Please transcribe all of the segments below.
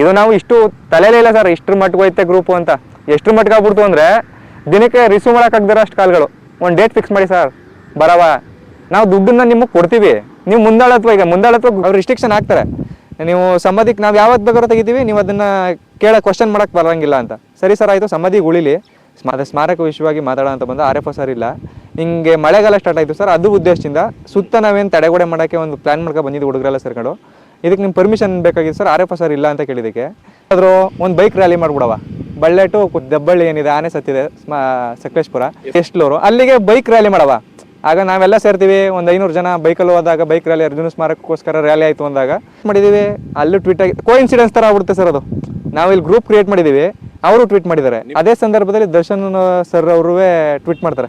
ಇದು ನಾವು ಇಷ್ಟು ತಲೆಲೇ ಇಲ್ಲ ಸರ್, ಇಷ್ಟ್ರ ಮಟ್ಟಿಗೆ ಹೋಯ್ತೆ ಗ್ರೂಪು ಅಂತ. ಎಷ್ಟ್ರ ಮಟ್ಟಿಗೆ ಆಗ್ಬಿಡ್ತು ಅಂದರೆ ದಿನಕ್ಕೆ ರಿಸೀವ್ ಮಾಡೋಕ್ಕಾಗ್ದಿರೋ ಅಷ್ಟು ಕಾಲ್ಗಳು. ಒಂದು ಡೇಟ್ ಫಿಕ್ಸ್ ಮಾಡಿ ಸರ್, ಬರವ. ನಾವು ದುಡ್ಡನ್ನ ನಿಮಗೆ ಕೊಡ್ತೀವಿ. ನೀವು ಮುಂದಾಳತ್ವ, ಈಗ ಮುಂದಾಳತ್ವ ಅವ್ರು ರಿಸ್ಟ್ರಿಕ್ಷನ್ ಹಾಕ್ತಾರೆ. ನೀವು ಸಮ್ಮದಿಗೆ ನಾವು ಯಾವತ್ತು ಬೇಕಾದ್ರೂ ತೆಗಿತೀವಿ, ನೀವು ಅದನ್ನು ಕೇಳ ಕ್ವಶನ್ ಮಾಡಕ್ಕೆ ಬರಂಗಿಲ್ಲ ಅಂತ. ಸರಿ ಸರ್, ಆಯಿತು ಸಮ್ಮದಿಗೆ ಉಳಿಲಿ. ಅದೇ ಸ್ಮಾರಕ ವಿಷಯವಾಗಿ ಮಾತಾಡೋ ಅಂತ ಬಂದು, ಆರ್ ಸರ್ ಇಲ್ಲ. ಹಿಂಗೆ ಮಳೆಗಾಲ ಸ್ಟಾರ್ಟ್ ಆಯಿತು ಸರ್, ಅದು ಉದ್ದೇಶದಿಂದ ಸುತ್ತ ನಾವೇನು ತಡೆಗೋಡೆ ಮಾಡೋಕ್ಕೆ ಒಂದು ಪ್ಲ್ಯಾನ್ ಮಾಡ್ಕೊಂಡು ಬಂದಿದ್ದು ಹುಡುಗರೆಲ್ಲ ಸೇರ್ಕೊಂಡು. ಇದಕ್ಕೆ ನಿಮ್ಮ ಪರ್ಮಿಷನ್ ಬೇಕಾಗಿದೆ ಸರ್ ಆರ್ ಎಫ್ ಸರ್ ಇಲ್ಲ ಅಂತ ಕೇಳಿದಕ್ಕೆ ಆದರೂ ಒಂದು ಬೈಕ್ ರ್ಯಾಲಿ ಮಾಡ್ಬಿಡವ ಬಳ್ಳೇಟು ದಬ್ಬಳ್ಳಿ ಏನಿದೆ ಆನೆ ಸತ್ತಿದೆ ಸಕಲೇಶ್ಪುರ ಎಸ್ಟ್ಲೂರು ಅಲ್ಲಿಗೆ ಬೈಕ್ ರ್ಯಾಲಿ ಮಾಡವ ಆಗ ನಾವೆಲ್ಲ ಸೇರ್ತೀವಿ ಒಂದು ಐನೂರು ಜನ ಬೈಕಲ್ಲಿ ಹೋದಾಗ ಬೈಕ್ ರ್ಯಾಲಿ ಅರ್ಜುನ ಸ್ಮಾರಕಕ್ಕೋಸ್ಕರ ರ್ಯಾಲಿ ಆಯಿತು ಅಂದಾಗ ಮಾಡಿದ್ದೀವಿ ಅಲ್ಲೂ ಟ್ವೀಟ್ ಆಗಿ ಕೋ ಇನ್ಸಿಡೆನ್ಸ್ ಥರ ಆಗ್ಬಿಡುತ್ತೆ ಸರ್ ಅದು. ನಾವಿಲ್ಲಿ ಇಲ್ಲಿ ಗ್ರೂಪ್ ಕ್ರಿಯೇಟ್ ಮಾಡಿದ್ದೀವಿ ಅವರು ಟ್ವೀಟ್ ಮಾಡಿದ್ದಾರೆ. ಅದೇ ಸಂದರ್ಭದಲ್ಲಿ ದರ್ಶನ್ ಸರ್ ಅವರು ಟ್ವೀಟ್ ಮಾಡ್ತಾರೆ.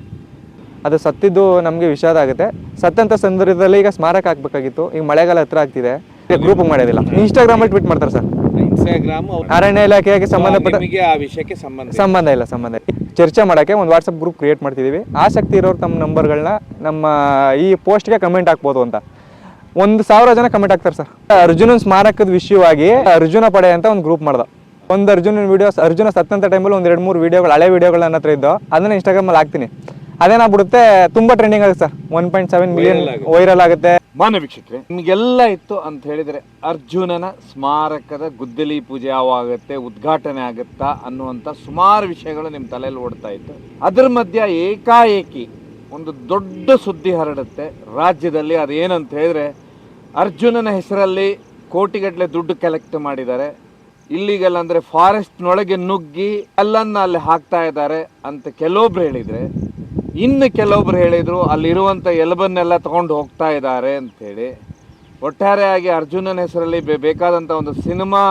ಅದು ಸತ್ತಿದ್ದು ನಮಗೆ ವಿಷಾದ ಆಗುತ್ತೆ. ಸತ್ತಂಥ ಸಂದರ್ಭದಲ್ಲಿ ಈಗ ಸ್ಮಾರಕ ಆಗಬೇಕಾಗಿತ್ತು ಈಗ ಮಳೆಗಾಲ ಹತ್ರ ಆಗ್ತಿದೆ. ಗ್ರೂಪ್ ಮಾಡೋದಿಲ್ಲ. ಇನ್ಸ್ಟಾಗ್ರಾಮಲ್ಲಿ ಟ್ವೀಟ್ ಮಾಡ್ತಾರೆ ಸರ್. ಇನ್ಸ್ಟಾಗ್ರಾಮ್ ಅರಣ್ಯ ಇಲಾಖೆಗೆ ಸಂಬಂಧಪಟ್ಟ ಆ ವಿಷಯಕ್ಕೆ ಸಂಬಂಧ ಇಲ್ಲ. ಸಂಬಂಧ ಇಲ್ಲ ಸಂಬಂಧ ಚರ್ಚೆ ಮಾಡೋಕ್ಕೆ ಒಂದು ವಾಟ್ಸಪ್ ಗ್ರೂಪ್ ಕ್ರಿಯೇಟ್ ಮಾಡ್ತಿದ್ದೀವಿ ಆಸಕ್ತಿ ಇರೋರು ತಮ್ಮ ನಂಬರ್ಗಳನ್ನ ನಮ್ಮ ಈ ಪೋಸ್ಟ್ಗೆ ಕಮೆಂಟ್ ಹಾಕ್ಬೋದು ಅಂತ. ಒಂದು ಸಾವಿರ ಜನ ಕಮೆಂಟ್ ಹಾಕ್ತಾರೆ ಸರ್. ಅರ್ಜುನನ್ ಸ್ಮಾರಕದ ವಿಷಯವಾಗಿ ಅರ್ಜುನ ಪಡೆ ಅಂತ ಒಂದು ಗ್ರೂಪ್ ಮಾಡ್ದ. ಒಂದು ಅರ್ಜುನನ್ ವಿಡಿಯೋಸ್ ಅರ್ಜುನ ಸತ್ತಂತ ಟೈಮಲ್ಲಿ ಒಂದು ಎರಡು ಮೂರು ವಿಡಿಯೋಗಳು ಹಳೆ ವಿಡಿಯೋಗಳು ನನ್ನ ಹತ್ರ ಇದ್ದೋ ಅದನ್ನ ಇನ್ಸ್ಟಾಗ್ರಾಮಲ್ಲಿ ಹಾಕ್ತೀನಿ. ಅದೇನಾಗ್ಬಿಡುತ್ತೆ? ತುಂಬಾ ಟ್ರೆಂಡಿಂಗ್ ಆಗುತ್ತೆ sir. One point seven million Viral ಆಗುತ್ತೆ. ವೈರಲ್ ಆಗುತ್ತೆ. ಮಾನ್ಯ ವೀಕ್ಷಕರೇ ನಿಮಗೆಲ್ಲ ಇತ್ತು ಅಂತ ಹೇಳಿದ್ರೆ ಅರ್ಜುನನ ಸ್ಮಾರಕದ ಗುದ್ದಲಿ ಪೂಜೆ ಯಾವಾಗತ್ತೆ ಉದ್ಘಾಟನೆ ಆಗುತ್ತಾ ಅನ್ನುವಂಥ ಸುಮಾರು ವಿಷಯಗಳು ನಿಮ್ಮ ತಲೆಯಲ್ಲಿ ಓಡ್ತಾ ಇತ್ತು. ಅದ್ರ ಮಧ್ಯ ಏಕಾಏಕಿ ಒಂದು ದೊಡ್ಡ ಸುದ್ದಿ ಹರಡುತ್ತೆ ರಾಜ್ಯದಲ್ಲಿ. ಅದೇನಂತ ಹೇಳಿದ್ರೆ ಅರ್ಜುನನ ಹೆಸರಲ್ಲಿ ಕೋಟಿಗಟ್ಟಲೆ ದುಡ್ಡು ಕಲೆಕ್ಟ್ ಮಾಡಿದ್ದಾರೆ. ಇಲ್ಲಿಗೆಲ್ಲ ಅಂದರೆ ಫಾರೆಸ್ಟ್ನೊಳಗೆ ನುಗ್ಗಿ ಅಲ್ಲನ್ನ ಅಲ್ಲಿ ಹಾಕ್ತಾ ಇದ್ದಾರೆ ಅಂತ ಕೆಲವೊಬ್ರು ಹೇಳಿದ್ರೆ ಇನ್ನು ಕೆಲವೊಬ್ರು ಹೇಳಿದರು, ಅಲ್ಲಿರುವಂಥ ಎಲ್ಬನ್ನೆಲ್ಲ ತಗೊಂಡು ಹೋಗ್ತಾ ಇದ್ದಾರೆ ಅಂತೇಳಿ ಒಟ್ಟಾರೆಯಾಗಿ ಅರ್ಜುನನ ಹೆಸರಲ್ಲಿ ಬೇಕಾದಂಥ ಒಂದು ಸಿನಿಮಾ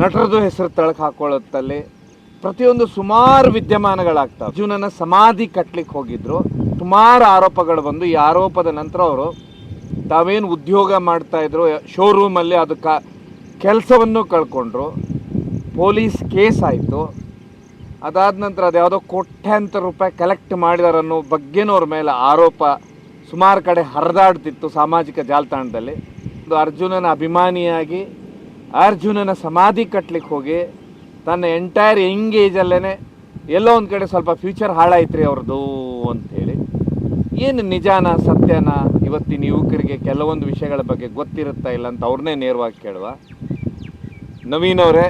ನಟರದು ಹೆಸರು ತಳಕ್ ಹಾಕೊಳ್ಳುತ್ತಲ್ಲಿ. ಪ್ರತಿಯೊಂದು ಸುಮಾರು ವಿದ್ಯಮಾನಗಳಾಗ್ತವೆ ಅರ್ಜುನನ ಸಮಾಧಿ ಕಟ್ಲಿಕ್ಕೆ ಹೋಗಿದ್ರು. ಸುಮಾರು ಆರೋಪಗಳು ಬಂದು, ಈ ಆರೋಪದ ನಂತರ ಅವರು ತಾವೇನು ಉದ್ಯೋಗ ಮಾಡ್ತಾಯಿದ್ರು ಶೋರೂಮಲ್ಲಿ ಅದು ಕೆಲಸವನ್ನು ಕಳ್ಕೊಂಡ್ರು. ಪೊಲೀಸ್ ಕೇಸ್ ಆಯಿತು. ಅದಾದ ನಂತರ ಅದು ಯಾವುದೋ ಕೋಟ್ಯಾಂತರ ರೂಪಾಯಿ ಕಲೆಕ್ಟ್ ಮಾಡಿದಾರೆ ಅನ್ನೋ ಬಗ್ಗೆನೂ ಅವ್ರ ಮೇಲೆ ಆರೋಪ ಸುಮಾರು ಕಡೆ ಹರಿದಾಡ್ತಿತ್ತು ಸಾಮಾಜಿಕ ಜಾಲತಾಣದಲ್ಲಿ. ಒಂದು ಅರ್ಜುನನ ಅಭಿಮಾನಿಯಾಗಿ ಅರ್ಜುನನ ಸಮಾಧಿ ಕಟ್ಲಿಕ್ಕೆ ಹೋಗಿ ತನ್ನ ಎಂಟೈರ್ ಯಂಗ್ ಏಜಲ್ಲೇ ಎಲ್ಲೋ ಒಂದು ಕಡೆ ಸ್ವಲ್ಪ ಫ್ಯೂಚರ್ ಹಾಳಾಯ್ತ್ರಿ ಅವ್ರದ್ದು ಅಂಥೇಳಿ ಏನು ನಿಜಾನ ಸತ್ಯನ? ಇವತ್ತಿನ ಯುವಕರಿಗೆ ಕೆಲವೊಂದು ವಿಷಯಗಳ ಬಗ್ಗೆ ಗೊತ್ತಿರುತ್ತಾ ಇಲ್ಲ ಅಂತ ಅವ್ರನ್ನೇ ನೇರವಾಗಿ ಕೇಳುವ. ನವೀನ್ ಅವರೇ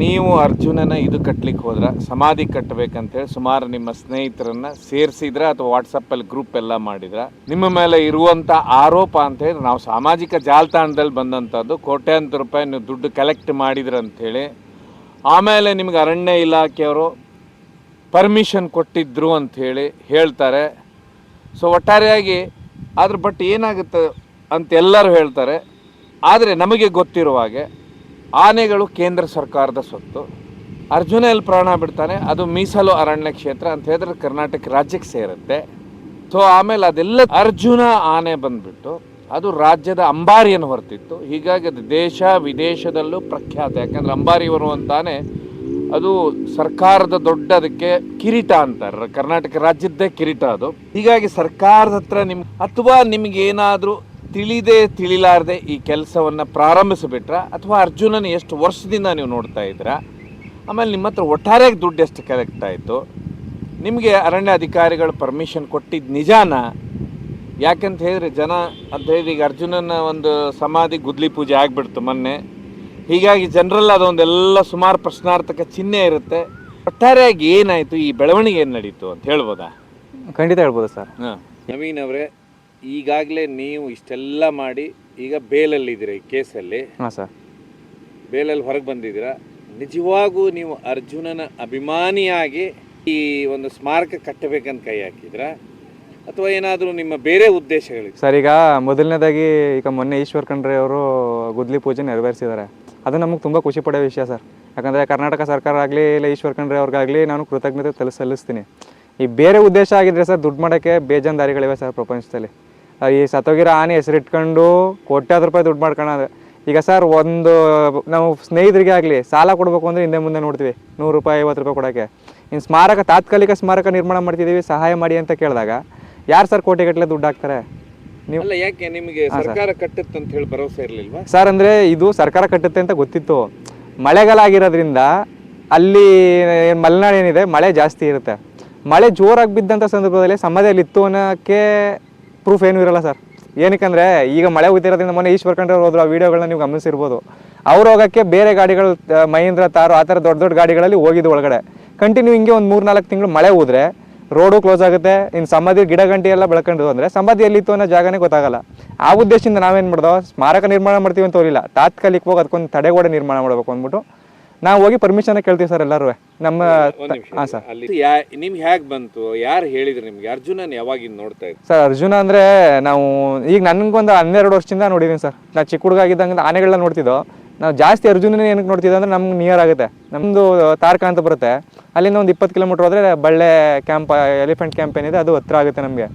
ನೀವು ಅರ್ಜುನನ ಇದು ಕಟ್ಲಿಕ್ಕೆ ಹೋದ್ರೆ, ಸಮಾಧಿ ಕಟ್ಟಬೇಕಂತೇಳಿ ಸುಮಾರು ನಿಮ್ಮ ಸ್ನೇಹಿತರನ್ನ ಸೇರಿಸಿದ್ರ ಅಥವಾ ವಾಟ್ಸಪ್ಪಲ್ಲಿ ಗ್ರೂಪ್ ಎಲ್ಲ ಮಾಡಿದ್ರ, ನಿಮ್ಮ ಮೇಲೆ ಇರುವಂಥ ಆರೋಪ ಅಂತ ಹೇಳಿ ನಾವು ಸಾಮಾಜಿಕ ಜಾಲತಾಣದಲ್ಲಿ ಬಂದಂಥದ್ದು ಕೋಟ್ಯಾಂತರ ರೂಪಾಯಿ ನೀವು ದುಡ್ಡು ಕಲೆಕ್ಟ್ ಮಾಡಿದ್ರ ಹೇಳಿ ಆಮೇಲೆ ನಿಮ್ಗೆ ಅರಣ್ಯ ಇಲಾಖೆಯವರು ಪರ್ಮಿಷನ್ ಕೊಟ್ಟಿದ್ರು ಅಂಥೇಳಿ ಹೇಳ್ತಾರೆ. ಸೊ ಒಟ್ಟಾರೆಯಾಗಿ ಅದ್ರ ಬಟ್ ಏನಾಗುತ್ತೆ ಅಂತ ಎಲ್ಲರೂ ಹೇಳ್ತಾರೆ. ಆದರೆ ನಮಗೆ ಗೊತ್ತಿರುವ ಹಾಗೆ ಆನೆಗಳು ಕೇಂದ್ರ ಸರ್ಕಾರದ ಸೊತ್ತು ಅರ್ಜುನ ಎಲ್ಲಿ ಪ್ರಾಣ ಬಿಡ್ತಾನೆ, ಅದು ಮೀಸಲು ಅರಣ್ಯ ಕ್ಷೇತ್ರ ಅಂತ ಹೇಳಿದ್ರೆ ಕರ್ನಾಟಕ ರಾಜ್ಯಕ್ಕೆ ಸೇರುತ್ತೆ. ಸೊ ಆಮೇಲೆ ಅದೆಲ್ಲ ಅರ್ಜುನ ಆನೆ ಬಂದ್ಬಿಟ್ಟು, ಅದು ರಾಜ್ಯದ ಅಂಬಾರಿಯನ್ನು ಹೊರತಿತ್ತು. ಹೀಗಾಗಿ ಅದು ದೇಶ ವಿದೇಶದಲ್ಲೂ ಪ್ರಖ್ಯಾತ. ಯಾಕಂದ್ರೆ ಅಂಬಾರಿ ಬರುವಂತಾನೆ ಅದು ಸರ್ಕಾರದ ದೊಡ್ಡ ಅದಕ್ಕೆ ಕಿರೀಟ ಅಂತಾರೆ. ಕರ್ನಾಟಕ ರಾಜ್ಯದ್ದೇ ಕಿರೀಟ ಅದು. ಹೀಗಾಗಿ ಸರ್ಕಾರದ ಹತ್ರ ನಿಮ್ ಅಥವಾ ನಿಮ್ಗೆ ಏನಾದರೂ ತಿಳಿದೇ ತಿಳಿಲಾರದೆ ಈ ಕೆಲಸವನ್ನು ಪ್ರಾರಂಭಿಸಿಬಿಟ್ರ ಅಥವಾ ಅರ್ಜುನನ ಎಷ್ಟು ವರ್ಷದಿಂದ ನೀವು ನೋಡ್ತಾ ಇದ್ದೀರಾ? ಆಮೇಲೆ ನಿಮ್ಮ ಹತ್ರ ಒಟ್ಟಾರೆಯಾಗಿ ದುಡ್ಡು ಎಷ್ಟು ಕಲೆಕ್ಟ್ ಆಯಿತು ನಿಮಗೆ ಅರಣ್ಯ ಅಧಿಕಾರಿಗಳು ಪರ್ಮಿಷನ್ ಕೊಟ್ಟಿದ್ದು ನಿಜಾನ? ಯಾಕಂತ ಹೇಳಿದ್ರೆ ಜನ ಅಂತ ಹೇಳಿದ್ರೆ ಈಗ ಅರ್ಜುನನ ಒಂದು ಸಮಾಧಿ ಗುದ್ಲಿ ಪೂಜೆ ಆಗಿಬಿಡ್ತು ಮೊನ್ನೆ. ಹೀಗಾಗಿ ಜನರಲ್ಲ ಅದೊಂದೆಲ್ಲ ಸುಮಾರು ಪ್ರಶ್ನಾರ್ಥಕ ಚಿಹ್ನೆ ಇರುತ್ತೆ. ಒಟ್ಟಾರೆಯಾಗಿ ಏನಾಯಿತು? ಈ ಬೆಳವಣಿಗೆ ಏನು ನಡೀತು ಅಂತ ಹೇಳ್ಬೋದಾ? ಖಂಡಿತ ಹೇಳ್ಬೋದು ಸರ್. ಹಾಂ. ನವೀನ್ ಅವರೇ ಈಗಾಗಲೇ ನೀವು ಇಷ್ಟೆಲ್ಲ ಮಾಡಿ ಈಗ ಬೇಲಲ್ಲಿದ್ದೀರಾ ಈ ಕೇಸಲ್ಲಿ? ಹಾಂ ಸರ್. ಬೇಲಲ್ಲಿ ಹೊರಗೆ ಬಂದಿದ್ದೀರಾ? ನಿಜವಾಗೂ ನೀವು ಅರ್ಜುನನ ಅಭಿಮಾನಿಯಾಗಿ ಈ ಒಂದು ಸ್ಮಾರಕ ಕಟ್ಟಬೇಕಂತ ಕೈ ಹಾಕಿದ್ರಾ? ಅಥವಾ ಏನಾದರೂ ನಿಮ್ಮ ಬೇರೆ ಉದ್ದೇಶಗಳು ಸರ್ ಈಗ ಮೊದಲನೇದಾಗಿ ಈಗ ಮೊನ್ನೆ ಈಶ್ವರ್ ಖಂಡ್ರೆ ಅವರು ಗುದ್ಲಿ ಪೂಜೆ ನೆರವೇರಿಸಿದ್ದಾರೆ. ಅದು ನಮಗೆ ತುಂಬ ಖುಷಿ ಪಡೋ ವಿಷಯ ಸರ್. ಯಾಕಂದರೆ ಕರ್ನಾಟಕ ಸರ್ಕಾರ ಆಗಲಿ ಇಲ್ಲ ಈಶ್ವರ್ ಖಂಡ್ರೆ ಅವ್ರಿಗಾಗಲಿ ನಾನು ಕೃತಜ್ಞತೆ ತಲೆ ಸಲ್ಲಿಸ್ತೀನಿ. ಈ ಬೇರೆ ಉದ್ದೇಶ ಆಗಿದ್ರೆ ಸರ್ ದುಡ್ಡು ಮಾಡೋಕ್ಕೆ ಬೇಜಾನ್ ದಾರಿಗಳಿವೆ ಸರ್ ಪ್ರಪಂಚದಲ್ಲಿ. ಈ ಸತ್ತೋಗಿರೋ ಆನೆ ಹೆಸರಿಟ್ಕೊಂಡು ಕೋಟ್ಯಾದ ರೂಪಾಯಿ ದುಡ್ಡು ಮಾಡ್ಕೊಳ್ಳೋದು ಈಗ ಸರ್ ಒಂದು ನಾವು ಸ್ನೇಹಿತರಿಗೆ ಆಗಲಿ ಸಾಲ ಕೊಡಬೇಕು ಅಂದರೆ ಹಿಂದೆ ಮುಂದೆ ನೋಡ್ತೀವಿ. ನೂರು ರೂಪಾಯಿ ಐವತ್ತು ರೂಪಾಯಿ ಕೊಡೋಕ್ಕೆ. ಇನ್ನು ಸ್ಮಾರಕ ತಾತ್ಕಾಲಿಕ ಸ್ಮಾರಕ ನಿರ್ಮಾಣ ಮಾಡ್ತಿದ್ದೀವಿ ಸಹಾಯ ಮಾಡಿ ಅಂತ ಕೇಳಿದಾಗ ಯಾರು ಸರ್ ಕೋಟಿಗಟ್ಟಲೆ ದುಡ್ಡು ಹಾಕ್ತಾರೆ? ನೀವು ಯಾಕೆ ನಿಮಗೆ ಸರ್ಕಾರ ಕಟ್ಟುತ್ತೆ ಅಂತ ಹೇಳಿ ಭರವಸೆ ಇರಲಿಲ್ವಾ? ಸರ್ ಅಂದರೆ ಇದು ಸರ್ಕಾರ ಕಟ್ಟುತ್ತೆ ಅಂತ ಗೊತ್ತಿತ್ತು. ಮಳೆಗಾಲ ಆಗಿರೋದ್ರಿಂದ ಅಲ್ಲಿ ಮಲೆನಾಡು ಏನಿದೆ ಮಳೆ ಜಾಸ್ತಿ ಇರುತ್ತೆ. ಮಳೆ ಜೋರಾಗಿ ಬಿದ್ದಂಥ ಸಂದರ್ಭದಲ್ಲಿ ಸಮಾಜದಲ್ಲಿ ಇತ್ತು ಅನ್ನೋಕ್ಕೆ ಪ್ರೂಫ್ ಏನೂ ಇರಲ್ಲ ಸರ್ ಏನಕ್ಕಂದರೆ, ಈಗ ಮಳೆ ಹೋಗ್ತಿರೋದ್ರಿಂದ ಮೊನ್ನೆ ಈಶ್ವರ್ ಅವ್ರು ಹೋದ್ರು, ಆ ವೀಡಿಯೋಗಳನ್ನ ನೀವು ಗಮನಿಸಿರ್ಬೋದು. ಅವ್ರು ಹೋಗೋಕ್ಕೆ ಬೇರೆ ಗಾಡಿಗಳು ಮಹೇಂದ್ರ ತಾರು, ಆ ಥರ ದೊಡ್ಡ ದೊಡ್ಡ ಗಾಡಿಗಳಲ್ಲಿ ಹೋಗಿದ್ದು ಒಳಗಡೆ. ಕಂಟಿನ್ಯೂ ಹಿಂಗೆ ಒಂದು ಮೂರು ನಾಲ್ಕು ತಿಂಗಳು ಮಳೆ ಹೋದ್ರೆ ರೋಡು ಕ್ಲೋಸ್ ಆಗುತ್ತೆ ಇನ್ನು ಸಮಾಧಿ ಗಿಡ ಗಂಟೆ ಎಲ್ಲ ಬೆಳ್ಕೊಂಡು ಅಂದರೆ ಸಮಾಧಿ ಎಲ್ಲಿತ್ತು ಅನ್ನೋ ಜಾಗನೇ ಗೊತ್ತಾಗಲ್ಲ. ಆ ಉದ್ದೇಶದಿಂದ ನಾವೇನು ಮಾಡ್ದೋ, ಸ್ಮಾರಕ ನಿರ್ಮಾಣ ಮಾಡ್ತೀವಿ ಅಂತ ಹೋಗಿಲ್ಲ ತಾತ್ಕಾಲಿಕವಾಗಿ ಅದಕ್ಕೊಂದು ತಡೆಗೋಡೆ ನಿರ್ಮಾಣ ಮಾಡಬೇಕು ಅಂದ್ಬಿಟ್ಟು ನಾವು ಹೋಗಿ ಪರ್ಮಿಷನ್ ಕೇಳ್ತೀವಿ ಸರ್ ಎಲ್ಲರೂ ನಮ್ಮ ಹಾ ಸರ್ ನಿಮ್ಗೆ ಹೇಗ್ ಬಂತು? ಯಾರು ಹೇಳಿದ್ರು ನಿಮ್ಗೆ? ಅರ್ಜುನ ಯಾವಾಗಿಂದ ನೋಡ್ತಾ ಇದ್ರು ಸರ್ ಅರ್ಜುನ ಅಂದ್ರೆ ನಾವು ಈಗ ನನ್ಗೊಂದು ಹನ್ನೆರಡು ವರ್ಷದಿಂದ ನೋಡಿದ್ದೀನಿ ಸರ್ ನಾ ಚಿಕ್ಕ ಹುಡುಗ ಆಗಿದ್ದಂಗೆ ಆನೆಗಳನ್ನ ನೋಡ್ತಿದ್ದೋ ನಾವು ಜಾಸ್ತಿ ಅರ್ಜುನನೇ ಏನಕ್ಕೆ ನೋಡ್ತಿದ್ದೆ ಅಂದ್ರೆ ನಮ್ಗೆ ನಿಯರ್ ಆಗುತ್ತೆ. ನಮ್ಮದು ತಾರಕ ಅಂತ ಬರುತ್ತೆ. ಅಲ್ಲಿಂದ ಒಂದು ಇಪ್ಪತ್ತು ಕಿಲೋಮೀಟರ್ ಹೋದ್ರೆ ಬಳ್ಳೆ ಕ್ಯಾಂಪ್ ಎಲಿಫೆಂಟ್ ಕ್ಯಾಂಪ್ ಏನಿದೆ ಅದು ಹತ್ರ ಆಗುತ್ತೆ ನಮಗೆ.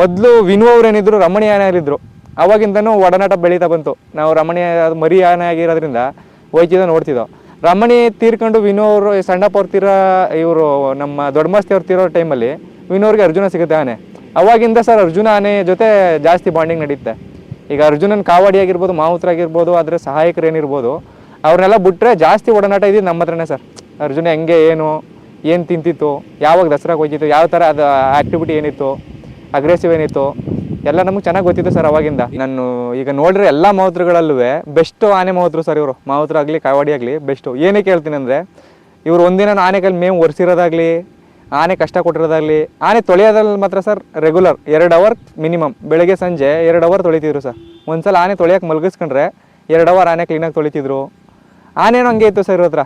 ಮೊದಲು ವಿನು ಅವ್ರು ಏನಿದ್ರು ರಮಣಿ ಆನೆ ಆಗಿದ್ರು ಅವಾಗಿಂದನೂ ಒಡನಾಟ ಬೆಳೀತಾ ಬಂತು. ನಾವು ರಮಣಿ ಮರಿ ಆನೆ ಆಗಿರೋದ್ರಿಂದ ಹೋಯ್ತಿದ್ದೋ ನೋಡ್ತಿದ್ದೋ. ರಮಣಿ ತೀರ್ಕೊಂಡು ವಿನೋ ಅವರು ಸಣ್ಣಪ್ಪ ಅವ್ರ ಇವರು, ನಮ್ಮ ದೊಡ್ಡಮಸ್ತಿ ಅವ್ರು ತೀರೋ ಟೈಮಲ್ಲಿ ವಿನೋ ಅವ್ರಿಗೆ ಅರ್ಜುನ ಸಿಗುತ್ತೆ ಆನೆ. ಅವಾಗಿಂದ ಸರ್ ಅರ್ಜುನ ಆನೆ ಜೊತೆ ಜಾಸ್ತಿ ಬಾಂಡಿಂಗ್ ನಡೀತೆ. ಈಗ ಅರ್ಜುನನ್ ಕಾವಾಡಿ ಆಗಿರ್ಬೋದು, ಮಾವುತ್ರ ಆಗಿರ್ಬೋದು ಅದರ ಸಹಾಯಕರು ಏನಿರ್ಬೋದು, ಅವ್ರನ್ನೆಲ್ಲ ಬಿಟ್ಟರೆ ಜಾಸ್ತಿ ಒಡನಾಟ ಇದೆ ನಮ್ಮ ಹತ್ರನೇ ಸರ್. ಅರ್ಜುನ ಹೆಂಗೆ, ಏನು ಏನು ತಿಂತಿತ್ತು, ಯಾವಾಗ ದಸರಾಗೆ ಹೋಗ್ತಿತ್ತು ಯಾವ ಥರ ಅದು ಆ್ಯಕ್ಟಿವಿಟಿ ಏನಿತ್ತು ಅಗ್ರೆಸಿವ್ ಏನಿತ್ತು ಎಲ್ಲ ನಮಗೆ ಚೆನ್ನಾಗಿ ಗೊತ್ತಿತ್ತು ಸರ್ ಅವಾಗಿಂದ. ನಾನು ಈಗ ನೋಡ್ರಿ ಎಲ್ಲ ಮಾವುತ್ರಗಳಲ್ಲೂ ಬೆಸ್ಟ್ ಆನೆ ಮಾವುತರು ಸರ್ ಇವರು. ಮಾವುತ್ರ ಆಗಲಿ, ಕಾವಾಡಿ ಆಗಲಿ ಬೆಸ್ಟು ಏನೇ ಹೇಳ್ತೀನಿ ಅಂದರೆ, ಇವರು ಒಂದಿನ ಆನೆ ಕೈಲಿ ಮೇವು ಒರೆಸಿರೋದಾಗಲಿ, ಆನೆ ಕಷ್ಟ ಕೊಟ್ಟಿರೋದಾಗಲಿ, ಆನೆ ತೊಳೆಯೋದ್ರಲ್ಲಿ ಮಾತ್ರ ಸರ್ ರೆಗ್ಯುಲರ್ ಎರಡು ಅವರ್ ಮಿನಿಮಮ್ ಬೆಳಗ್ಗೆ ಸಂಜೆ ಎರಡು ಅವರ್ ತೊಳಿತಿದ್ರು ಸರ್. ಒಂದ್ಸಲ ಆನೆ ತೊಳೆಯೋಕೆ ಮಲಗಿಸ್ಕೊಂಡ್ರೆ ಎರಡು ಅವರ್ ಆನೆ ಕ್ಲೀನಾಗಿ ತೊಳಿತಿದ್ರು. ಆನೇನು ಹಂಗೆ ಇತ್ತು ಸರ್ ಇವ್ರ ಹತ್ರ.